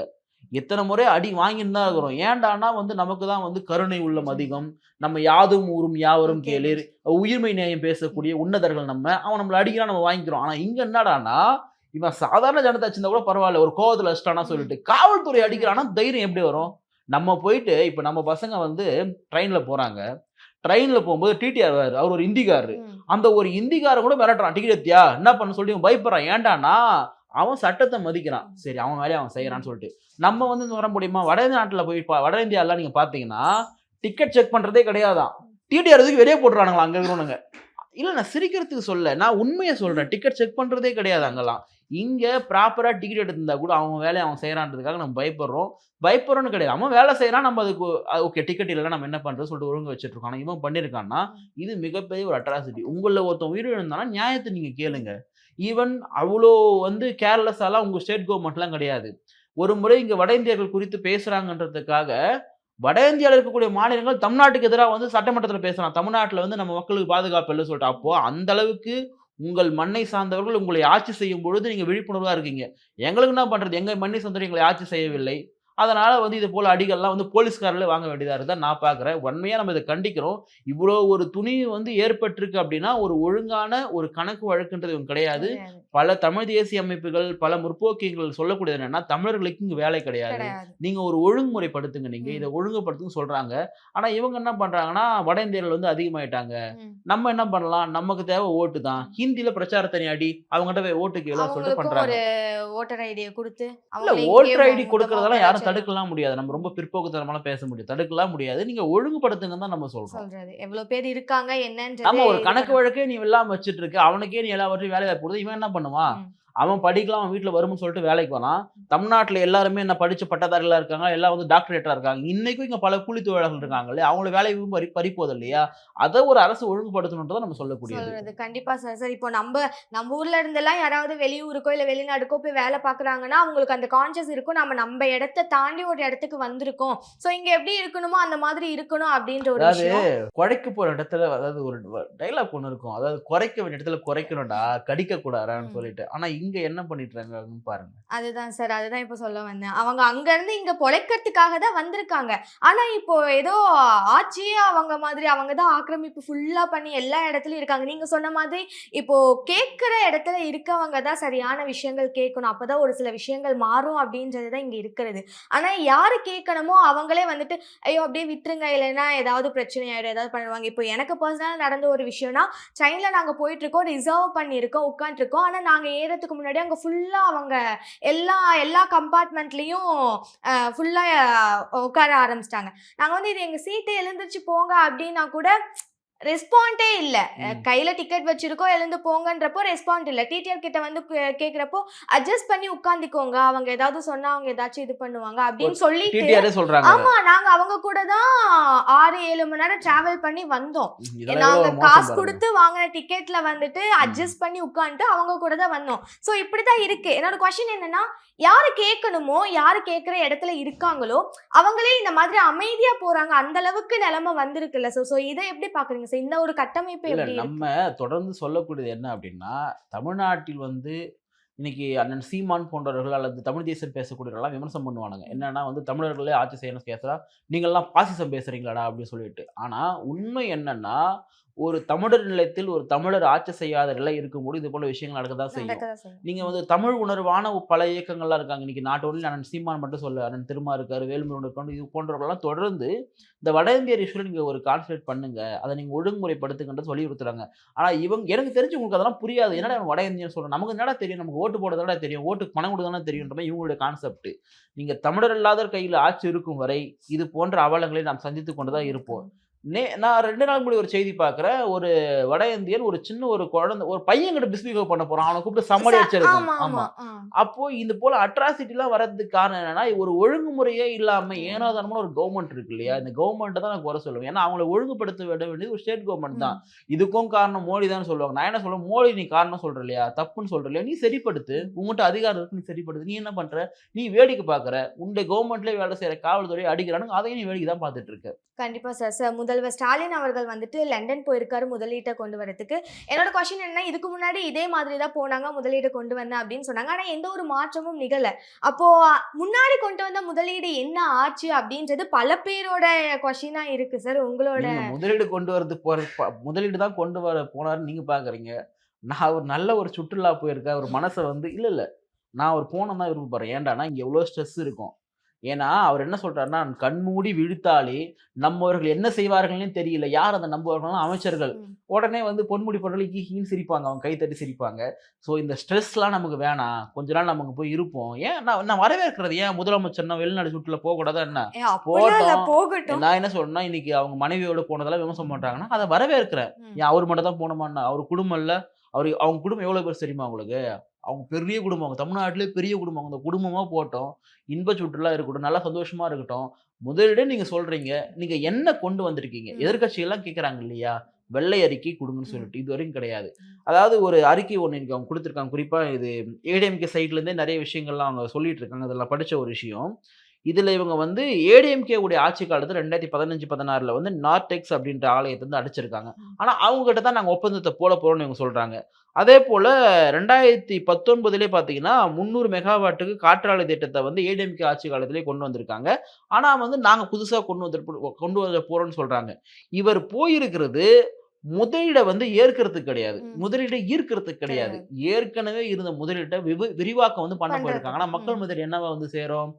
எத்தனை முறை அடி வாங்கிட்டு தான் இருக்கிறோம். ஏன்டானா வந்து நமக்கு தான் வந்து கருணை உள்ளம் அதிகம். நம்ம யாதும் ஊரும் யாவரும் கேளீர். உயிர்மை நியாயம் பேசக்கூடிய உன்னதர்கள் நம்ம. அவன் நம்மள அடிக்கிறான் நம்ம வாங்கிக்கிறோம். ஆனா இங்க என்னடானா இவன் சாதாரண ஜனதா சின்ன கூட பரவாயில்ல. ஒரு கோவத்துல அடிச்சிட்டானா சொல்லிட்டு காவல்துறை அடிக்கிறானா தைரியம் எப்படி வரும்? நம்ம போயிட்டு இப்ப நம்ம பசங்க வந்து ட்ரெயின்ல போறாங்க. ட்ரெயின்ல போகும்போது டிடிஆர் அவர் ஒரு இந்திக்காரரு. அந்த ஒரு இந்திக்காரன் கூட மிரட்டுறான். டிக்கெட் எத்தியா என்ன பண்ண சொல்லி பயப்படுறான். ஏன்டானா அவன் சட்டத்தை மதிக்கிறான். சரி அவன் வேலையை அவன் செய்யறான்னு சொல்லிட்டு. நம்ம வந்து வர முடியுமா வட இந்திய நாட்டுல போய் வட இந்தியாலாம் நீங்க பாத்தீங்கன்னா டிக்கெட் செக் பண்றதே கிடையாதான் டிடிஆர் இதுக்கு வெளியே போட்டுறானுங்களா அங்க இருக்கிறவனுங்க. இல்ல நான் சிரிக்கிறதுக்கு சொல்ல நான் உண்மையை சொல்றேன். டிக்கெட் செக் பண்றதே கிடையாது அங்கெல்லாம். இங்கே ப்ராப்பராக டிக்கெட் எடுத்திருந்தா கூட அவன் வேலையை அவன் செய்கிறான்றதுக்காக நம்ம பயப்படுறோம். பயப்படுறோம்னு கிடையாது. அவன் வேலை செய்கிறான் நம்ம அதுக்கு ஓகே டிக்கெட் இல்லைன்னா நம்ம என்ன பண்ணுறது சொல்லிட்டு ஒழுங்கு வச்சுட்ருக்கோம் ஆனால் இவன் பண்ணியிருக்கான்னா இது மிகப்பெரிய ஒரு அட்ராசிட்டி உங்களில் ஒருத்தன் உயிர் இருந்தானா நியாயத்தை நீங்கள் கேளுங்க. ஈவன் அவ்வளோ வந்து கேர்லெஸ்ஸாலாம் உங்கள் ஸ்டேட் கவர்மெண்ட்லாம் கிடையாது. ஒரு முறை இங்கே வட இந்தியர்கள் குறித்து பேசுகிறாங்கன்றதுக்காக வட இந்தியாவில் இருக்கக்கூடிய மாநிலங்கள் தமிழ்நாட்டுக்கு எதிராக வந்து சட்டமன்றத்தில் பேசுகிறான் தமிழ்நாட்டில் வந்து நம்ம மக்களுக்கு பாதுகாப்பு இல்லை சொல்லிட்டு. அப்போது அந்த அளவுக்கு உங்கள் மண்ணை சார்ந்தவர்கள் உங்களை ஆட்சி செய்யும் பொழுது நீங்கள் விழிப்புணர்வாக இருக்கீங்க. எங்களுக்கு என்ன பண்ணுறது எங்கள் மண்ணை சார்ந்தவர்கள் எங்களை ஆட்சி செய்யவில்லை. அதனால வந்து இது போல அடிகள்லாம் வந்து போலீஸ்காரர்களே வாங்க வேண்டியதா இருந்தா நான் பாக்குறேன். உண்மையா நம்ம இதை கண்டிக்கிறோம். இவ்வளோ ஒரு துணிவு வந்து ஏற்பட்டிருக்கு அப்படின்னா ஒரு ஒழுங்கான ஒரு கணக்கு வழக்குன்றது கிடையாது. பல தமிழ் தேசிய அமைப்புகள் பல முற்போக்கியங்கள் சொல்லக்கூடியது என்னன்னா தமிழர்களுக்கு இங்க வேலை கிடையாது. கிடையாது. நீங்க ஒரு ஒழுங்குமுறைப்படுத்துங்க நீங்க. ம். இதை ஒழுங்குபடுத்துங்க சொல்றாங்க. ஆனா இவங்க என்ன பண்றாங்கன்னா வட இந்தியர்கள் வந்து அதிகமாயிட்டாங்க. நம்ம என்ன பண்ணலாம்? நமக்கு தேவை ஓட்டு தான். ஹிந்தியில பிரச்சாரத்தை அடி. அவங்ககிட்ட போய் ஓட்டு கேளு சொல்லிட்டு ஒரு ஓட்டர் ஐடியை கொடுத்து ஓட்டர் ஐடி கொடுக்கறதெல்லாம் யாரும் தடுக்கலாம் முடியாது. நம்ம ரொம்ப பிற்போக்குத்தனமாலாம் பேச முடியும் தடுக்கலாம் முடியாது. நீங்க ஒழுங்குபடுத்துங்க தான் நம்ம சொல்றோம். சொல்றது. எவ்வளவு பேர் இருக்காங்க என்னன்றது ஆமா ஒரு கணக்கு வழக்கே நீ இல்லாம வச்சிட்டு இருக்க. அவனுக்கே நீ எல்லாவற்றையும் வேலை வாய்ப்பு கொடுத்து இவன் என்ன பண்ணுவான். அவன் படிக்கலாம் அவன் வீட்டுல வரும்னு சொல்லிட்டு வேலைக்கு வரான் தமிழ்நாட்டுல எல்லாருமே என்ன படிச்ச பட்டதாரிகளா இருக்காங்க எல்லாம் வந்து டாக்டரேட்டா இருக்காங்க. இன்னைக்கும் இங்க பல கூலி தொழிலாளர்கள் இருக்காங்க இல்லையா? அவங்கள வேலை பறி பறி போகுது இல்லையா அதை ஒரு அரசு ஒழுங்குபடுத்தணுன்றதை நம்ம சொல்லக்கூடியது. சொல்றது கண்டிப்பா சார் சார் இப்போ நம்ம நம்ம ஊர்ல இருந்தெல்லாம் யாராவது வெளியூருக்கோ இல்ல வெளிநாடுக்கோ போய் வேலை பாக்குறாங்கன்னா அவங்களுக்கு அந்த கான்சியஸ் இருக்கும். நம்ம நம்ம இடத்த தாண்டி ஒரு இடத்துக்கு வந்திருக்கோம். சோ இங்க எப்படி இருக்கணுமோ அந்த மாதிரி இருக்கணும் அப்படின்ற ஒரு அதாவது குறைக்க போற இடத்துல அதாவது ஒரு டைலாக் ஒண்ணு இருக்கும். அதாவது குறைக்க வேண்டிய இடத்துல குறைக்கணும்டா கடிக்க கூடாதான்னு ம். சொல்லிட்டு. ஆனா இங்க என்ன பண்ணிட்டு பாருங்க. அதுதான் சார் அதுதான் இப்போ சொல்ல வந்தேன். அவங்க அங்க இருந்து இங்க பொழைக்கிறதுக்காக தான் வந்திருக்காங்க. ஆனா இப்போ ஏதோ ஆட்சியே அவங்க மாதிரி அவங்க தான் ஆக்கிரமிப்பு ஃபுல்லா பண்ணி எல்லா இடத்துலயும் இருக்காங்க. நீங்க சொன்ன மாதிரி இப்போ கேட்கிற இடத்துல இருக்கவங்க தான் சரியான விஷயங்கள் கேட்கணும். அப்பதான் ஒரு சில விஷயங்கள் மாறும் அப்படின்றது தான் இங்க இருக்கிறது. ஆனா யாரு கேட்கணுமோ அவங்களே வந்துட்டு ஐயோ அப்படியே விட்டுருங்க. இல்லைன்னா ஏதாவது பிரச்சனை ஆயிடும் ஏதாவது பண்ணுவாங்க இப்போ எனக்கு பர்சனலாக நடந்த ஒரு விஷயம்னா ட்ரெயினில் நாங்கள் போயிட்டு இருக்கோம் ரிசர்வ் பண்ணியிருக்கோம் உட்காந்துருக்கோம் ஆனால் நாங்கள் ஏறதுக்கு முன்னாடி அங்கே ஃபுல்லாக அவங்க எல்லா எல்லா கம்பார்ட்மெண்ட்லேயும் ஃபுல்லாக உட்கார ஆரம்பிச்சிட்டாங்க. நாங்கள் வந்து இது எங்கள் சீட்டை எழுந்திரிச்சு போங்க அப்படின்னா கூட ரெஸ்பாண்டே இல்லை. கையில் டிக்கெட் வச்சிருக்கோம் எழுந்து போங்கன்றப்போ ரெஸ்பாண்ட் இல்லை. டிடிஆர் கிட்ட வந்து கேக்குறப்போ அட்ஜஸ்ட் பண்ணி உட்காந்துக்கோங்க அவங்க ஏதாவது சொன்னா அவங்க ஏதாச்சும் இது பண்ணுவாங்க. அப்படின்னு சொல்லிட்டு ஆமா நாங்க அவங்க கூட தான் ஆறு ஏழு மணி நேரம் டிராவல் பண்ணி வந்தோம். நாங்க காசு. கொடுத்து வாங்கின டிக்கெட்ல வந்துட்டு அட்ஜஸ்ட் பண்ணி உட்காந்துட்டு அவங்க கூட தான் வந்தோம். சோ இப்படிதான் இருக்கு. என்னோட கொஸ்டின் என்னன்னா யாரு கேட்கணுமோ யாரு கேட்கிற இடத்துல இருக்காங்களோ அவங்களே இந்த மாதிரி அமைதியா போறாங்க. அந்த அளவுக்கு நிலைமை வந்திருக்குல்ல. சோ சோ இதை எப்படி பாக்குறீங்க? சார் இந்த ஒரு கட்டமைப்பு இல்ல நம்ம தொடர்ந்து சொல்லக்கூடியது என்ன அப்படின்னா தமிழ்நாட்டில் வந்து இன்னைக்கு அண்ணன் சீமான் போன்றவர்கள் அல்லது தமிழ் தேசம் பேசக்கூடியவர்கள்லாம் விமர்சனம் பண்ணுவானுங்க. என்னன்னா வந்து தமிழர்களே ஆட்சி செய்யணும் பேசுறா நீங்கள்லாம் பாசிசம் பேசுறீங்களாடா? அப்படின்னு சொல்லிட்டு. ஆனா உண்மை என்னன்னா ஒரு தமிழர் நிலத்தில் ஒரு தமிழர் ஆட்சி செய்யாத நிலை இருக்கும்போது இது போல விஷயங்கள் நடக்கதான் செய்யும். நடக்கதான் செய்யும். நீங்க வந்து தமிழ் உணர்வான பல இயக்கங்கள்லாம் இருக்காங்க. இன்னைக்கு நாட்டு ஒன்றில் அண்ணன் சீமான் மட்டும் சொல்ல அண்ணன் திருமா இருக்காரு வேலுமுருகன் இருக்காரு இது போன்றவர்கள்லாம் தொடர்ந்து இந்த வட இந்திய இஷ்யூல நீங்க ஒரு கான்சன்ட்ரேட் பண்ணுங்க. அதை நீங்க ஒழுங்குமுறைப்படுத்துங்கன்றது வலியுறுத்துறாங்க ஆனா இவங்க எனக்கு தெரிஞ்சு உங்களுக்கு அதெல்லாம் புரியாது. என்னடா வட இந்தியன் சொல்றேன். நமக்கு என்னடா தெரியும்? நமக்கு ஓட்டு போடுறதா தெரியும். ஓட்டுக்கு பணம் கொடுத்தானே தெரியுன்ற மாதிரி இவங்களுடைய கான்செப்ட் நீங்க தமிழர் இல்லாதவர் கையில் ஆட்சி இருக்கும் வரை இது போன்ற அவலங்களை நாம் சந்தித்து கொண்டுதான் இருப்போம். நே நான் ரெண்டு நாள் முன்னாடி ஒரு செய்தி பார்க்குறேன் ஒரு வட இந்தியன் ஒரு சின்ன ஒரு குழந்தை ஒரு பையன் கிட்ட பிஸ்பிகோ பண்ண போறான். அவனை கூப்பிட்டு சம்மடி ஆமா வச்சிருக்கான். ஆமா அப்போ இந்த போல அட்ராசிட்டிலாம் வர்றதுக்கு காரணம் என்னன்னா ஒரு ஒழுங்குமுறையே இல்லாம ஏனாதானமான ஒரு கவர்மெண்ட் இருக்கு இல்லையா? இந்த கவர்மெண்ட்டை தான் நான் குறை சொல்லுவேன். ஏன்னா அவங்கள ஒழுங்குபடுத்த விட வேண்டியது ஒரு ஸ்டேட் கவர்மெண்ட் தான். இதுக்கும் காரணம் மோடி தான் சொல்லுவாங்க. நான் என்ன சொல்றேன்? மோடி நீ காரணம் சொல்ற இல்லையா? தப்புன்னு சொல்ற இல்லையா? நீ சரிப்படுத்து. உங்ககிட்ட அதிகாரம் இருக்கு நீ சரிப்படுத்து. நீ என்ன பண்ற? நீ வேடிக்கை பாக்குற. உன்னுடைய கவர்மெண்ட்லயே வேலை செய்யற காவல்துறை அடிக்கிறானுங்க. அதையும் நீ வேடிக்கை தான் பார்த்துட்டு இருக்க. கண்டிப்பா சார் சார் முதல்வர் ஸ்டாலின் அவர்கள் வந்துட்டு லண்டன் போயிருக்காரு முதலீட்டை கொண்டு வரதுக்கு. என்னோட கொஷின் என்ன இதுக்கு முன்னாடி இதே மாதிரி தான் போனாங்க முதலீடு கொண்டு வந்தேன் அப்படின்னு சொன்னாங்க. ஆனா எந்த ஒரு மாற்றமும் நிகழ அப்போ முன்னாடி கொண்டு வந்த முதலீடு என்ன ஆச்சு அப்படின்றது பல பேரோட கொஷினா இருக்கு சார் உங்களோட முதலீடு கொண்டு வரது போற முதலீடு தான் கொண்டு வர போனாருன்னு நீங்க பாக்குறீங்க. நான் ஒரு நல்ல ஒரு சுற்றுலா போயிருக்கேன் ஒரு மனசை வந்து இல்லை இல்லை. நான் ஒரு போனம் தான் விருப்பப்படுறேன். ஏன்டானா இங்கே எவ்வளோ ஸ்ட்ரெஸ் இருக்கும். ஏன்னா அவர் என்ன சொல்றாருன்னா கண்மூடி விழித்தாலே நம்மவர்கள் என்ன செய்வார்கள்னே தெரியல. யார் அதை நம்புவார்கள்னா அமைச்சர்கள். உடனே வந்து பொன்முடி பொருளை கீன்னு சிரிப்பாங்க. அவங்க கை தட்டி சிரிப்பாங்க. ஸோ இந்த ஸ்ட்ரெஸ்லாம் நமக்கு வேணாம். கொஞ்ச நாள் நமக்கு போய் இருப்போம். ஏன்? நான் நான் வரவேற்கிறது. ஏன்? முதலமைச்சர்னா வெளிநாடு சுற்றுலா போகக்கூடாதா என்ன. போகட்டும். நான் என்ன சொல்றேன்னா இன்னைக்கு அவங்க மனைவியோட போனதெல்லாம் விமர்சனம் பண்றாங்கன்னா அதை வரவேற்கிறேன். ஏன்? அவர் மட்டும் தான் போனோமான்னா அவர் குடும்பம் இல்ல. அவர் அவங்க குடும்பம் எவ்வளவு பேர் தெரியுமா அவங்களுக்கு அவங்க பெரிய குடும்பம் அவங்க தமிழ்நாட்டிலே பெரிய குடும்பம். அந்த குடும்பமா போட்டோம். இன்ப சுற்றுலா இருக்கட்டும் நல்லா சந்தோஷமா இருக்கட்டும். முதலிட நீங்க சொல்றீங்க நீங்க என்ன கொண்டு வந்திருக்கீங்க? ம். எதிர்க்கட்சிகள்லாம் கேக்குறாங்க இல்லையா? வெள்ளை அறிக்கை கொடுங்கன்னு. சொல்லிட்டு. இது வரைக்கும் கிடையாது. அதாவது ஒரு அறிக்கை ஒன்று இன்னைக்கு அவங்க கொடுத்துருக்காங்க. குறிப்பா இது ஏடிஎம்கே சைட்ல இருந்தே நிறைய விஷயங்கள்லாம் அவங்க சொல்லிட்டு இருக்காங்க. அதெல்லாம் படிச்ச ஒரு விஷயம். இதுல இவங்க வந்து ஏடிஎம்கே உடைய ஆட்சி காலத்துல ரெண்டாயிரத்தி பதினஞ்சு பதினாறுல வந்து நார்டெக்ஸ் அப்படின்ற ஆலயத்தை வந்து அடிச்சிருக்காங்க. ஆனா அவங்க கிட்ட தான் நாங்க ஒப்பந்தத்தை போட போறோம்னு இவங்க சொல்றாங்க. அதே போல ரெண்டாயிரத்தி பத்தொன்பதுலேயே பார்த்தீங்கன்னா முந்நூறு மெகாவாட்டுக்கு காற்றாலை திட்டத்தை வந்து ஏடிஎம்கே ஆட்சி காலத்திலே கொண்டு வந்திருக்காங்க. ஆனா வந்து நாங்க புதுசா கொண்டு வந்து கொண்டு வர போறோம்னு சொல்றாங்க. இவர் போயிருக்கிறது முதலீடை வந்து ஏற்கிறதுக்கு கிடையாது. முதலீடை ஈர்க்கிறதுக்கு கிடையாது. ஏற்கனவே இருந்த முதலீட்டை விரிவாக்கம் வந்து பண்ண. போயிருக்காங்க. ஆனா மக்கள். முதலீடு என்னவா வந்து சேரும்?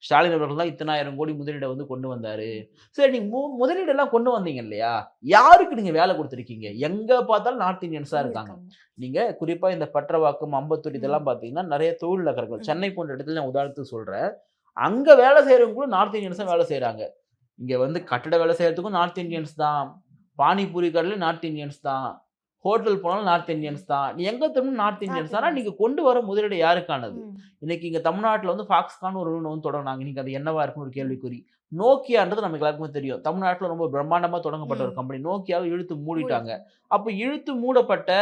ஸ்டாலின் அவர்கள் தான் இத்தனாயிரம் கோடி முதலீடை வந்து கொண்டு வந்தாரு. சரி நீங்க மு- முதலீடு எல்லாம் கொண்டு வந்தீங்க இல்லையா? யாருக்கு நீங்க வேலை கொடுத்துருக்கீங்க? எங்க பார்த்தாலும் நார்த் இந்தியன்ஸா இருக்காங்க. நீங்க குறிப்பா இந்த பற்றவாக்கம் அம்பத்தூர் இதெல்லாம் பாத்தீங்கன்னா நிறைய தொழில் நகரங்கள். சென்னை போன்ற இடத்துல நான் உதாரணத்துக்கு சொல்றேன். அங்க வேலை செய்யறவங்க கூட நார்த் இந்தியன்ஸ் தான் வேலை செய்யறாங்க இங்க வந்து கட்டட வேலை செய்யறதுக்கும் நார்த் இந்தியன்ஸ் தான். பானிபூரி கடையில நார்த் இந்தியன்ஸ் தான். ஹோட்டல் போனாலும் நார்த் இந்தியன்ஸ் தான். நீ எங்க திரும்ப நார்த் இந்தியன்ஸ் ஆனா நீங்க கொண்டு வர முதலீடு யாருக்கானது. இன்னைக்கு இங்க தமிழ்நாட்டுல வந்து ஃபாக்ஸ்கான் ஒரு நிறுவனம் வந்து தொடங்கினாங்க. இன்னைக்கு அது என்னவா இருக்குன்னு ஒரு கேள்விக்குறி. நோக்கியான்றது நமக்கு எல்லாருக்குமே தெரியும். தமிழ்நாட்டுல ரொம்ப பிரம்மாண்டமா தொடங்கப்பட்ட ஒரு. கம்பெனி நோக்கியாவை இழுத்து மூடிட்டாங்க. அப்ப இழுத்து மூடப்பட்ட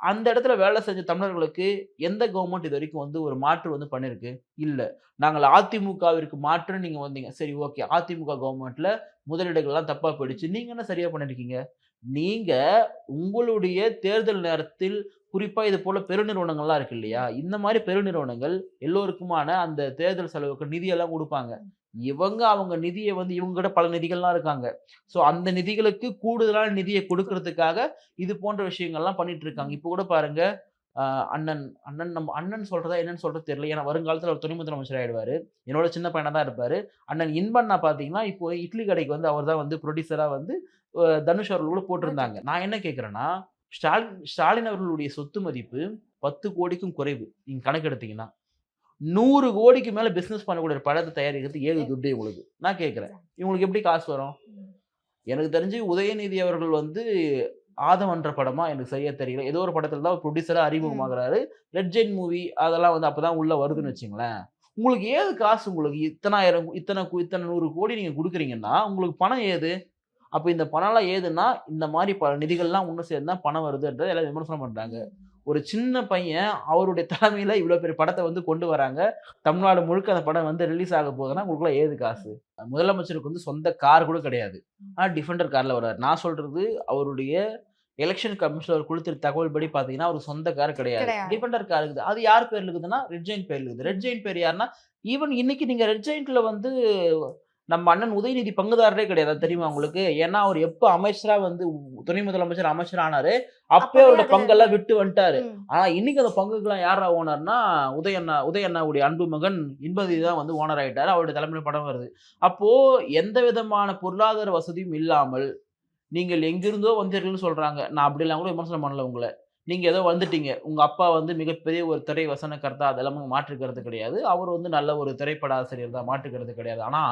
அந்த இடத்துல வேலை செஞ்ச தமிழர்களுக்கு எந்த கவர்மெண்ட் இது வரைக்கும் வந்து ஒரு மாற்று வந்து பண்ணிருக்கு? இல்ல. நாங்கள் அதிமுகவிற்கு மாற்று நீங்க வந்தீங்க. சரி ஓகே அதிமுக கவர்மெண்ட்ல முதலீடுகள் எல்லாம் தப்பா போயிடுச்சு. நீங்க என்ன சரியா பண்ணிருக்கீங்க? நீங்க உங்களுடைய தேர்தல் நேரத்தில் குறிப்பா இது போல பெருநிறுவனங்கள்லாம் இருக்கு இல்லையா? இந்த மாதிரி பெருநிறுவனங்கள் எல்லோருக்குமான அந்த தேர்தல் செலவுக்கு நிதியெல்லாம் கொடுப்பாங்க. இவங்க அவங்க நிதியை வந்து இவங்ககிட்ட பல நிதிகள்லாம் இருக்காங்க. ஸோ அந்த நிதிகளுக்கு கூடுதலான நிதியை கொடுக்கறதுக்காக இது போன்ற விஷயங்கள்லாம் பண்ணிட்டு இருக்காங்க. இப்போ கூட பாருங்க அண்ணன் அண்ணன் நம்ம அண்ணன் சொல்றதா என்னன்னு சொல்றது தெரியல. ஏன்னா வருங்காலத்தில் அவர் துணை முதலமைச்சர் ஆயிடுவாரு. என்னோட சின்ன பையனா தான் இருப்பாரு. அண்ணன் இன்பண்ணா பார்த்தீங்கன்னா இப்போ இட்லி கடைக்கு வந்து அவர் தான் வந்து ப்ரொடியூசரா வந்து தனுஷ் அவர்கள் கூட போட்டிருந்தாங்க. நான் என்ன கேட்குறேன்னா ஸ்டாலின் ஸ்டாலின் அவர்களுடைய சொத்து மதிப்பு பத்து கோடிக்கும் குறைவு. நீங்க கணக்கு எடுத்தீங்கன்னா நூறு கோடிக்கு மேல பிசினஸ் பண்ணக்கூடிய படத்தை தயாரிக்கிறது ஏழு துட்டு இவங்களுக்கு நான் கேட்குறேன். இவங்களுக்கு எப்படி காசு வரும்? எனக்கு தெரிஞ்சு உதயநிதி அவர்கள் வந்து ஆதவன்ற படமா எனக்கு சரியா தெரியல. ஏதோ ஒரு படத்துல தான் ப்ரொடியூசரா அறிமுகமாகறாரு ரெட் ஜெயின் மூவி அதெல்லாம் வந்து அப்பதான் உள்ள வருதுன்னு வச்சுங்களேன். உங்களுக்கு ஏது காசு? உங்களுக்கு இத்தனாயிரம் இத்தனை இத்தனை நூறு கோடி நீங்க கொடுக்குறீங்கன்னா உங்களுக்கு பணம் ஏது? அப்ப இந்த பணம்லாம் ஏதுன்னா இந்த மாதிரி பல நிதிகள்லாம் ஒன்று சேர்ந்து தான் பணம் வருதுன்றதை எல்லாம் விமர்சனம் பண்றாங்க. ஒரு சின்ன பையன் அவருடைய தலைமையில இவ்வளவு பெரிய படத்தை வந்து கொண்டு வராங்க. தமிழ்நாடு முழுக்க அந்த படம் வந்து ரிலீஸ் ஆக போகுதுன்னா உங்களுக்குள்ள ஏது காசு? முதலமைச்சருக்கு வந்து சொந்த கார் கூட கிடையாது. ஆனா டிஃபெண்டர் கார்ல வர்றாரு. நான் சொல்றது அவருடைய எலெக்ஷன் கமிஷனர் கொடுத்துருக்க தகவல் படி பாத்தீங்கன்னா அவர் சொந்த கார் கிடையாது. டிஃபெண்டர் கார் இருக்குது. அது யார் பேர்ல இருக்குதுன்னா ரெட் ஜெயின் பேர்ல இருக்குது. ரெட் ஜெயின் பேர் யாருன்னா ஈவன் இன்னைக்கு நீங்க ரெட் ஜெயின்ட்ல வந்து நம்ம அண்ணன் உதயநிதி பங்குதாரரே கிடையாது தெரியுமா உங்களுக்கு? ஏன்னா அவர் எப்ப அமைச்சரா வந்து துணை முதலமைச்சர் அமைச்சர் ஆனாரு அப்பவே அப்பவே அவரோட பங்கெல்லாம் விட்டு வந்துட்டாரு. ஆனா இன்னைக்கு அந்த பங்குக்கெல்லாம் யாரா ஓனர்னா உதயண்ணா உதயண்ணாவுடைய அன்பு மகன் இன்பதி தான் வந்து ஓனர் ஆயிட்டாரு அவருடைய தலைமையில படம் வருது. அப்போ எந்த விதமான பொருளாதார வசதியும் இல்லாமல் நீங்கள் எங்கிருந்தோ வந்தீர்கள்னு சொல்றாங்க. நான் அப்படிலாம் கூட விமர்சனம் பண்ணல உங்களை. நீங்க ஏதோ வந்துட்டீங்க உங்க அப்பா வந்து மிகப்பெரிய ஒரு திரை வசனக்கர்த்தா அதெல்லாம் மாற்றுக்கிறது கிடையாது அவர் வந்து நல்ல ஒரு திரைப்பட ஆசிரியர் தான் மாற்றுக்கிறது கிடையாது ஆனா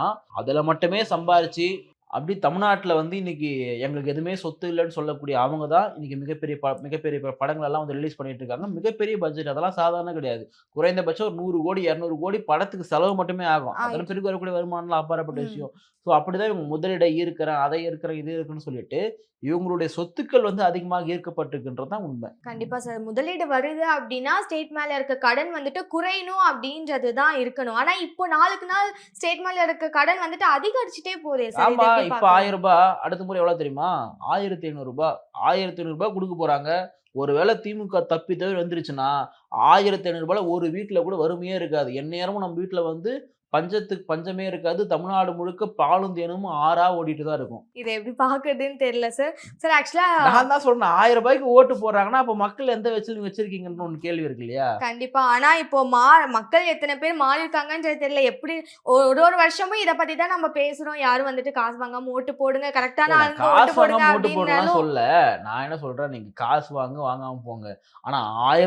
அதுல மட்டுமே சம்பாரிச்சு அப்படி தமிழ்நாட்டுல வந்து இன்னைக்கு எங்களுக்கு எதுவுமே சொத்து இல்லைன்னு சொல்லக்கூடிய அவங்க தான் இன்னைக்கு மிகப்பெரிய ப மிகப்பெரிய ப படங்கள் எல்லாம் வந்து ரிலீஸ் பண்ணிட்டு இருக்காங்க. மிகப்பெரிய பட்ஜெட் அதெல்லாம் சாதாரண கிடையாது. குறைந்தபட்சம் ஒரு 100 கோடி, 200 கோடி படத்துக்கு செலவு மட்டுமே ஆகும். ஆயிடும். பேருக்கு வரக்கூடிய வருமானம்லாம் அப்பாற்பட்ட ம். விஷயம். ஸோ அப்படிதான் இவங்க முதலீட ஈர்க்கிறேன், அதை ஈர்க்கிறேன், இது இருக்குன்னு சொல்லிட்டு, இவங்களுடைய சொத்துக்கள் வந்து அதிகமாக ஈர்க்கப்பட்டிருக்குன்றது தான் உண்மை. கண்டிப்பா சார். முதலீடு வருது அப்டின்னா, ஸ்டேட் மேல இருக்க கடன் வந்துட்டு குறையணும் அப்டின்றது தான் இருக்கணும். ஆனா இப்போ நாளுக்கு நாள் ஸ்டேட் மேல இருக்க கடன் வந்துட்டு அதிகரிச்சுட்டே போதே சார். ஆமா. இப்ப ரூ. பார்க்குறீங்க? 1000 அடுத்த முறை எவ்வளவு தெரியுமா? ரூ. 1500 ரூ. 1500 குடுக்க போறாங்க. ஒருவேளை திமுக தப்பி தவறி வந்துருச்சுன்னா, ரூ. 1500 ஒரு வீட்ல கூட வறுமையே இருக்காது. எந்நேரமும் நம்ம வீட்ல வந்து பஞ்சத்துக்கு பஞ்சமே இருக்காது. தமிழ்நாடு முழுக்க பாலும் தேனும் ஆறா ஓடிட்டு தான் இருக்கும். இத எப்படி பார்க்குறதுன்னு தெரியல சார். சார் ஆக்சுவலா நான் தான் சொல்றேன். ரூ. 1000 ஓட்டு போடுறாங்கன்னா, அப்ப மக்கள் எந்த வச்சு வச்சிருக்கீங்கன்னு ஒண்ணு கேள்வி இருக்கு இல்லையா? கண்டிப்பா. ஆனா இப்போ மா மக்கள் எத்தன பேர் மாறியிருக்காங்கன்றது தெரியல. எப்படி ஒரு ஒரு வருஷமும் இத பத்தி தான் நம்ம பேசுறோம். யாரும் வந்துட்டு காசு வாங்காம ஓட்டு போடுங்க. ஆளுங்க காசு ஓட்டு போடுங்க வாங்காம ஓட்டு அப்டின்னாலும் சொல்லல. நான் என்ன சொல்றேன், நீங்க காசு வாங்க, வாங்காம போங்க. ஆனா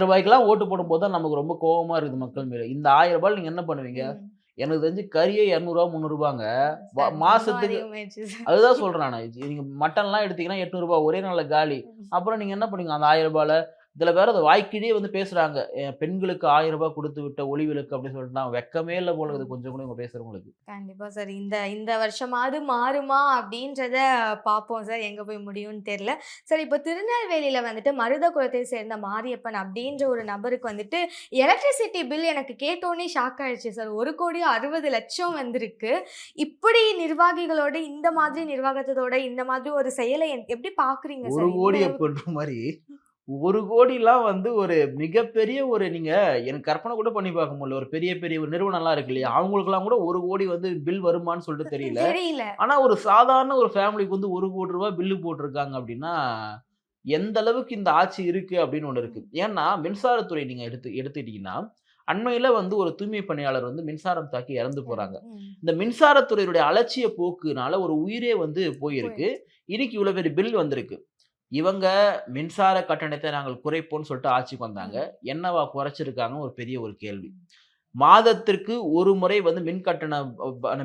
ரூ. 1000க்கெல்லாம் ஓட்டு போடும்போது தான் நமக்கு ரொம்ப கோவமா இருக்குது மக்கள் மேல. இந்த ரூ. 1000 நீங்க என்ன பண்ணுவீங்க? எனக்கு தெரிஞ்சு கறியே ரூ. 200 ரூ. 300ங்க. வ சார் ரொம்ப மாசத்துக்கு. அதுதான் சொல்றேன் நானு. நீங்க மட்டன்லாம் எடுத்தீங்கன்னா. 800 ஒரே நாள்ல காலி. அப்புறம் நீங்க என்ன பண்ணுவீங்க அந்த ரூ. 1000ல? இதுல வேற அந்த வாய்க்கிழியே வந்து பேசுறாங்க. எ பெண்களுக்கு ரூ. 1000 குடுத்து விட்ட ஒளி விளக்கு அப்படின்னு சொல்லிட்டு நான் வெட்கமே இல்ல போல இருக்குது கொஞ்சம் கூட இவங்க பேசுறவங்களுக்கு. கண்டிப்பா சார். இந்த இந்த வருஷமாவது மாறுமா அப்டின்றத பார்ப்போம் சார். எங்க போய் முடியும்னு தெரியல. சார் இப்போ திருநெல்வேலியில வந்துட்டு மருதகுலத்தை சேர்ந்த மாரியப்பன் அப்டின்ற ஒரு நபருக்கு வந்துட்டு எலக்ட்ரிசிட்டி பில் எனக்கு கேட்டோனே ஷாக் ஆயிடுச்சு சார். 1,60,00,000 வந்திருக்கு. இப்படி நிர்வாகிகளோட இந்த மாதிரி நிர்வாகத்தோட இந்த மாதிரி ஒரு செயலை எப்படி பார்க்குறீங்க 1 சார்? இந்த கோடி அப்படின்ற மாரி 1 கோடிலாம் வந்து ஒரு மிகப்பெரிய ஒரு நீங்க எனக்கு கற்பனை கூட பண்ணி பார்க்க முடியல. ஒரு பெரிய பெரிய ஒரு நிறுவனம்லாம் இருக்கு இல்லையா? அவங்களுக்கெல்லாம் கூட 1 கோடி வந்து பில் வருமான்னு சொல்லிட்டு தெரியல. தெரியல. ஆனா ஒரு சாதாரண ஒரு ஃபேமிலிக்கு வந்து ரூ. 1 கோடி பில்லு போட்டிருக்காங்க அப்படின்னா, எந்த அளவுக்கு இந்த ஆட்சி இருக்கு அப்படின்னு ஒண்ணு இருக்கு. ஏன்னா மின்சாரத்துறை நீங்க எடுத்து எடுத்துக்கிட்டீங்கன்னா, அண்மையில வந்து ஒரு தூய்மை பணியாளர் வந்து மின்சாரம் தாக்கி இறந்து போறாங்க. இந்த மின்சாரத்துறையினுடைய அலட்சிய போக்குனால ஒரு உயிரே வந்து. போயிருக்கு. இன்னைக்கு இவ்வளவு பெரிய பில் வந்திருக்கு. இவங்க மின்சார கட்டணத்தை நாங்கள் குறைப்போம்னு சொல்லிட்டு ஆட்சிக்கு வந்தாங்க. என்னவா குறைச்சிருக்காங்க ஒரு பெரிய ஒரு கேள்வி. மாதத்திற்கு ஒரு முறை வந்து மின் கட்டண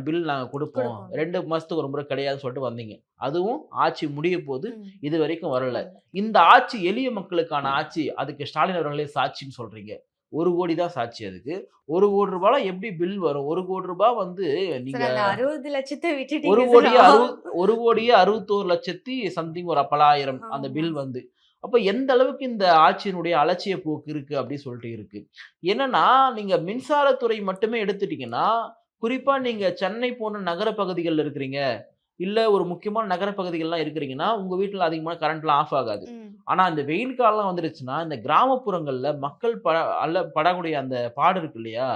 பில் நாங்க குடுப்போம். 2 மாசத்துக்கு ஒரு முறை கிடையாதுன்னு சொல்லிட்டு வந்தீங்க. அதுவும் ஆட்சி முடியப்போது. ம். இதுவரைக்கும் வரல. வரல. இந்த ஆட்சி எளிய மக்களுக்கான ஆட்சி. அதுக்கு ஸ்டாலின் அவர்களே சாட்சின்னு சொல்றீங்க. 1 கோடி தான் சாட்சி அதுக்கு. ரூ. 1 கோடி எப்படி பில் வரும்? ரூ. 1 கோடி வந்து நீங்க 60,00,000 1 விட்டுட்டீங்க சார். கோடியே அறு 1 கோடியே 61,00,000 சம்திங் ஒரு பலாயிரம் அந்த. பில் வந்து. அப்ப எந்த அளவுக்கு இந்த ஆட்சியினுடைய அலட்சிய போக்கு இருக்கு அப்படி சொல்லிட்டு இருக்கு. என்னன்னா, நீங்க மின்சாரத்துறை மட்டுமே எடுத்துட்டீங்கன்னா, குறிப்பா நீங்க சென்னை போன்ற நகர பகுதிகள்ல இருக்கிறீங்க. இல்ல ஒரு முக்கியமான நகர பகுதிகள்லாம் இருக்கிறீங்கன்னா, உங்க வீட்ல அதிகமான கரண்ட்லாம் ஆஃப் ஆகாது. ம். ஆனா இந்த வெயில் காலம் வந்துருச்சுன்னா, இந்த கிராமப்புறங்கள்ல மக்கள் ப அல்ல படக்கூடிய அந்த பாடு இருக்கு இல்லையா?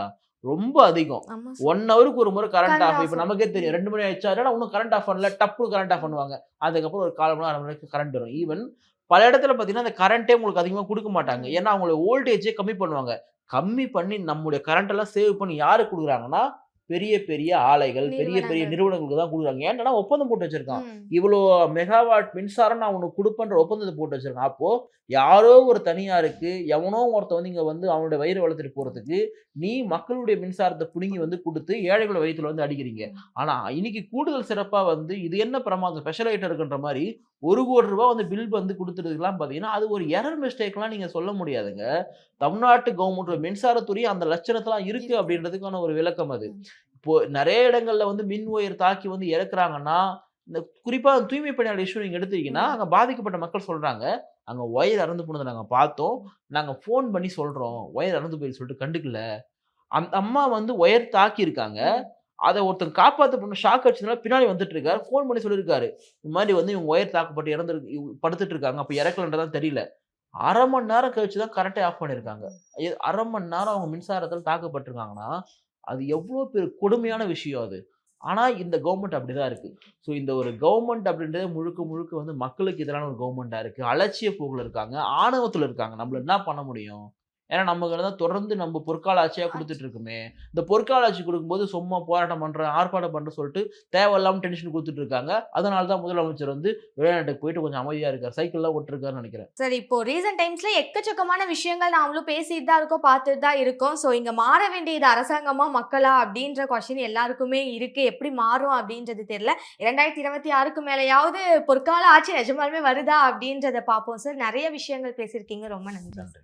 ரொம்ப அதிகம். ஆமா 1 சார். ஹவருக்கு ஒரு முறை கரண்ட் ஆஃப். இப்ப. நமக்கே தெரியும். 2 மணி ஆயிடுச்சா, இன்னும் கரண்ட் ஆஃப் பண்ணல. டப்புன்னு கரண்ட் ஆஃப் பண்ணுவாங்க. அதுக்கப்புறம் ஒரு 1/4 மணி 1/2 மணி கரண்ட் வரும். ஈவன் பல இடத்துல பார்த்தீங்கன்னா, அந்த கரண்ட்டே உங்களுக்கு அதிகமா குடுக்க மாட்டாங்க. ஏன்னா அவங்களோட வோல்டேஜே கம்மி பண்ணுவாங்க. கம்மி பண்ணி நம்முடைய கரண்ட் எல்லாம் சேவ் பண்ணி யாருக்கு குடுக்குறாங்கன்னா, பெரிய பெரிய ஆலைகள், பெரிய பெரிய நிறுவனங்கள். நிறுவனங்களுக்கு தான் குடுக்குறாங்க. ஏன்னா ஒப்பந்தம் போட்டு வச்சிருக்கான். இவ்வளோ மெகாவாட் மின்சாரம் நான் உனக்கு குடுப்பேன்ற ஒப்பந்தத்த போட்டு வச்சிருக்கான். அப்போ யாரோ ஒரு தனியாருக்கு எவனோ ஒருத்தன் வந்து இங்க வந்து அவனுடைய வயிறு வளர்த்துட்டு போறதுக்கு, நீ மக்களுடைய மின்சாரத்த புடுங்கி வந்து குடுத்து ஏழைகளோட வயித்துல வந்து அடிக்கிறீங்க. ம். ஆனா இன்னைக்கு கூடுதல் சிறப்பா வந்து இது என்ன பிரமாதம் ஸ்பெஷல் ஐட்டம் இருக்குன்ற மாரி ரூ. 1 கோடி வந்து பில் வந்து குடுத்துறதுக்குலாம் பார்த்தீங்கன்னா, அது ஒரு எரர் மிஸ்டேக்லாம் நீங்க சொல்ல முடியாதுங்க. தமிழ்நாட்டு கவர்மெண்ட் மின்சாரத்துறை அந்த லட்சணத்தலாம் இருக்கு இருக்கு. அப்படின்றதுக்கான ஒரு விளக்கம் அது. இப்போ நெறைய இடங்கள்ல வந்து மின் ஒயர் தாக்கி வந்து இறக்குறாங்கன்னா, இந்த குறிப்பா தூய்மை பணியாளர் இஷ்யூ நீங்க எடுத்தீங்கன்னா. அங்க பாதிக்கப்பட்ட மக்கள் சொல்றாங்க, "அங்க ஒயர் அறுந்து போனத நாங்க பார்த்தோம். நாங்க ஃபோன் பண்ணி சொல்றோம். ஒயர் அறுந்து போயிடுச்சு சொல்லிட்டு கண்டுக்கல." அந்த அம்மா வந்து ஒயர் தாக்கியிருக்காங்க. அதை ஒருத்தன் காப்பாற்ற பண்ண ஷாக் அடிச்சதுனால பின்னாடி வந்துட்டு இருக்காரு. ஃபோன் பண்ணி சொல்லியிருக்காரு. இந்த மாதிரி வந்து இவங்க ஒயர் தாக்கப்பட்டு இறந்துருக்கு படுத்துட்டு இருக்காங்க. அப்போ இறக்கலன்றதான் தெரியல. அரை மணி நேரம் கழிச்சு தான் கரண்ட்டே ஆஃப் பண்ணியிருக்காங்க. அரை மணி நேரம் அவங்க மின்சாரத்தில் தாக்கப்பட்டிருக்காங்கன்னா, அது எவ்வளோ பெரிய கொடுமையான விஷயம் அது. ஆனால் இந்த கவர்மெண்ட் அப்படி தான் இருக்குது ஸோ இந்த ஒரு கவர்மெண்ட் அப்படின்றது முழுக்க முழுக்க வந்து மக்களுக்கு எதிரான ஒரு கவர்மெண்ட்டாக இருக்குது அலட்சிய போக்கில் இருக்காங்க. ஆணவத்தில் இருக்காங்க. நம்மள என்ன பண்ண முடியும்? ஏன்னா நமக்கு தான் தொடர்ந்து நம்ம பொற்கால ஆட்சியாக கொடுத்துட்டு இருக்குமே இந்த பொற்கால ஆட்சி கொடுக்கும்போது சும்மா போராட்டம் பண்ணுறேன் ஆர்ப்பாட்டம் பண்ணுறேன் சொல்லிட்டு தேவையில்லாம டென்ஷன் கொடுத்துட்டு இருக்காங்க அதனால தான் முதலமைச்சர் வந்து வெளிநாட்டுக்கு போயிட்டு கொஞ்சம் அமைதியாக இருக்கார். சைக்கிள்லாம் ஓட்டிருக்காருன்னு நினைக்கிறேன். சரி இப்போ ரீசன்ட் டைம்ஸ்ல எக்கச்சக்கமான விஷயங்கள் நாமளும் பேசிட்டு தான் இருக்கோம் பார்த்துட்டு தான் இருக்கோம். ஸோ இங்க மாற வேண்டியது அரசாங்கமா மக்களா அப்படின்ற கொஸ்டின் எல்லாருக்குமே இருக்கு. எப்படி மாறும் அப்படின்றது தெரியல. இரண்டாயிரத்தி இருபத்தி ஆறுக்கு மேலேயாவது பொற்கால ஆட்சி நிஜமாலுமே வருதா அப்படின்றத பார்ப்போம். சார் நிறைய விஷயங்கள் பேசியிருக்கீங்க. ரொம்ப நன்றி. நன்றி.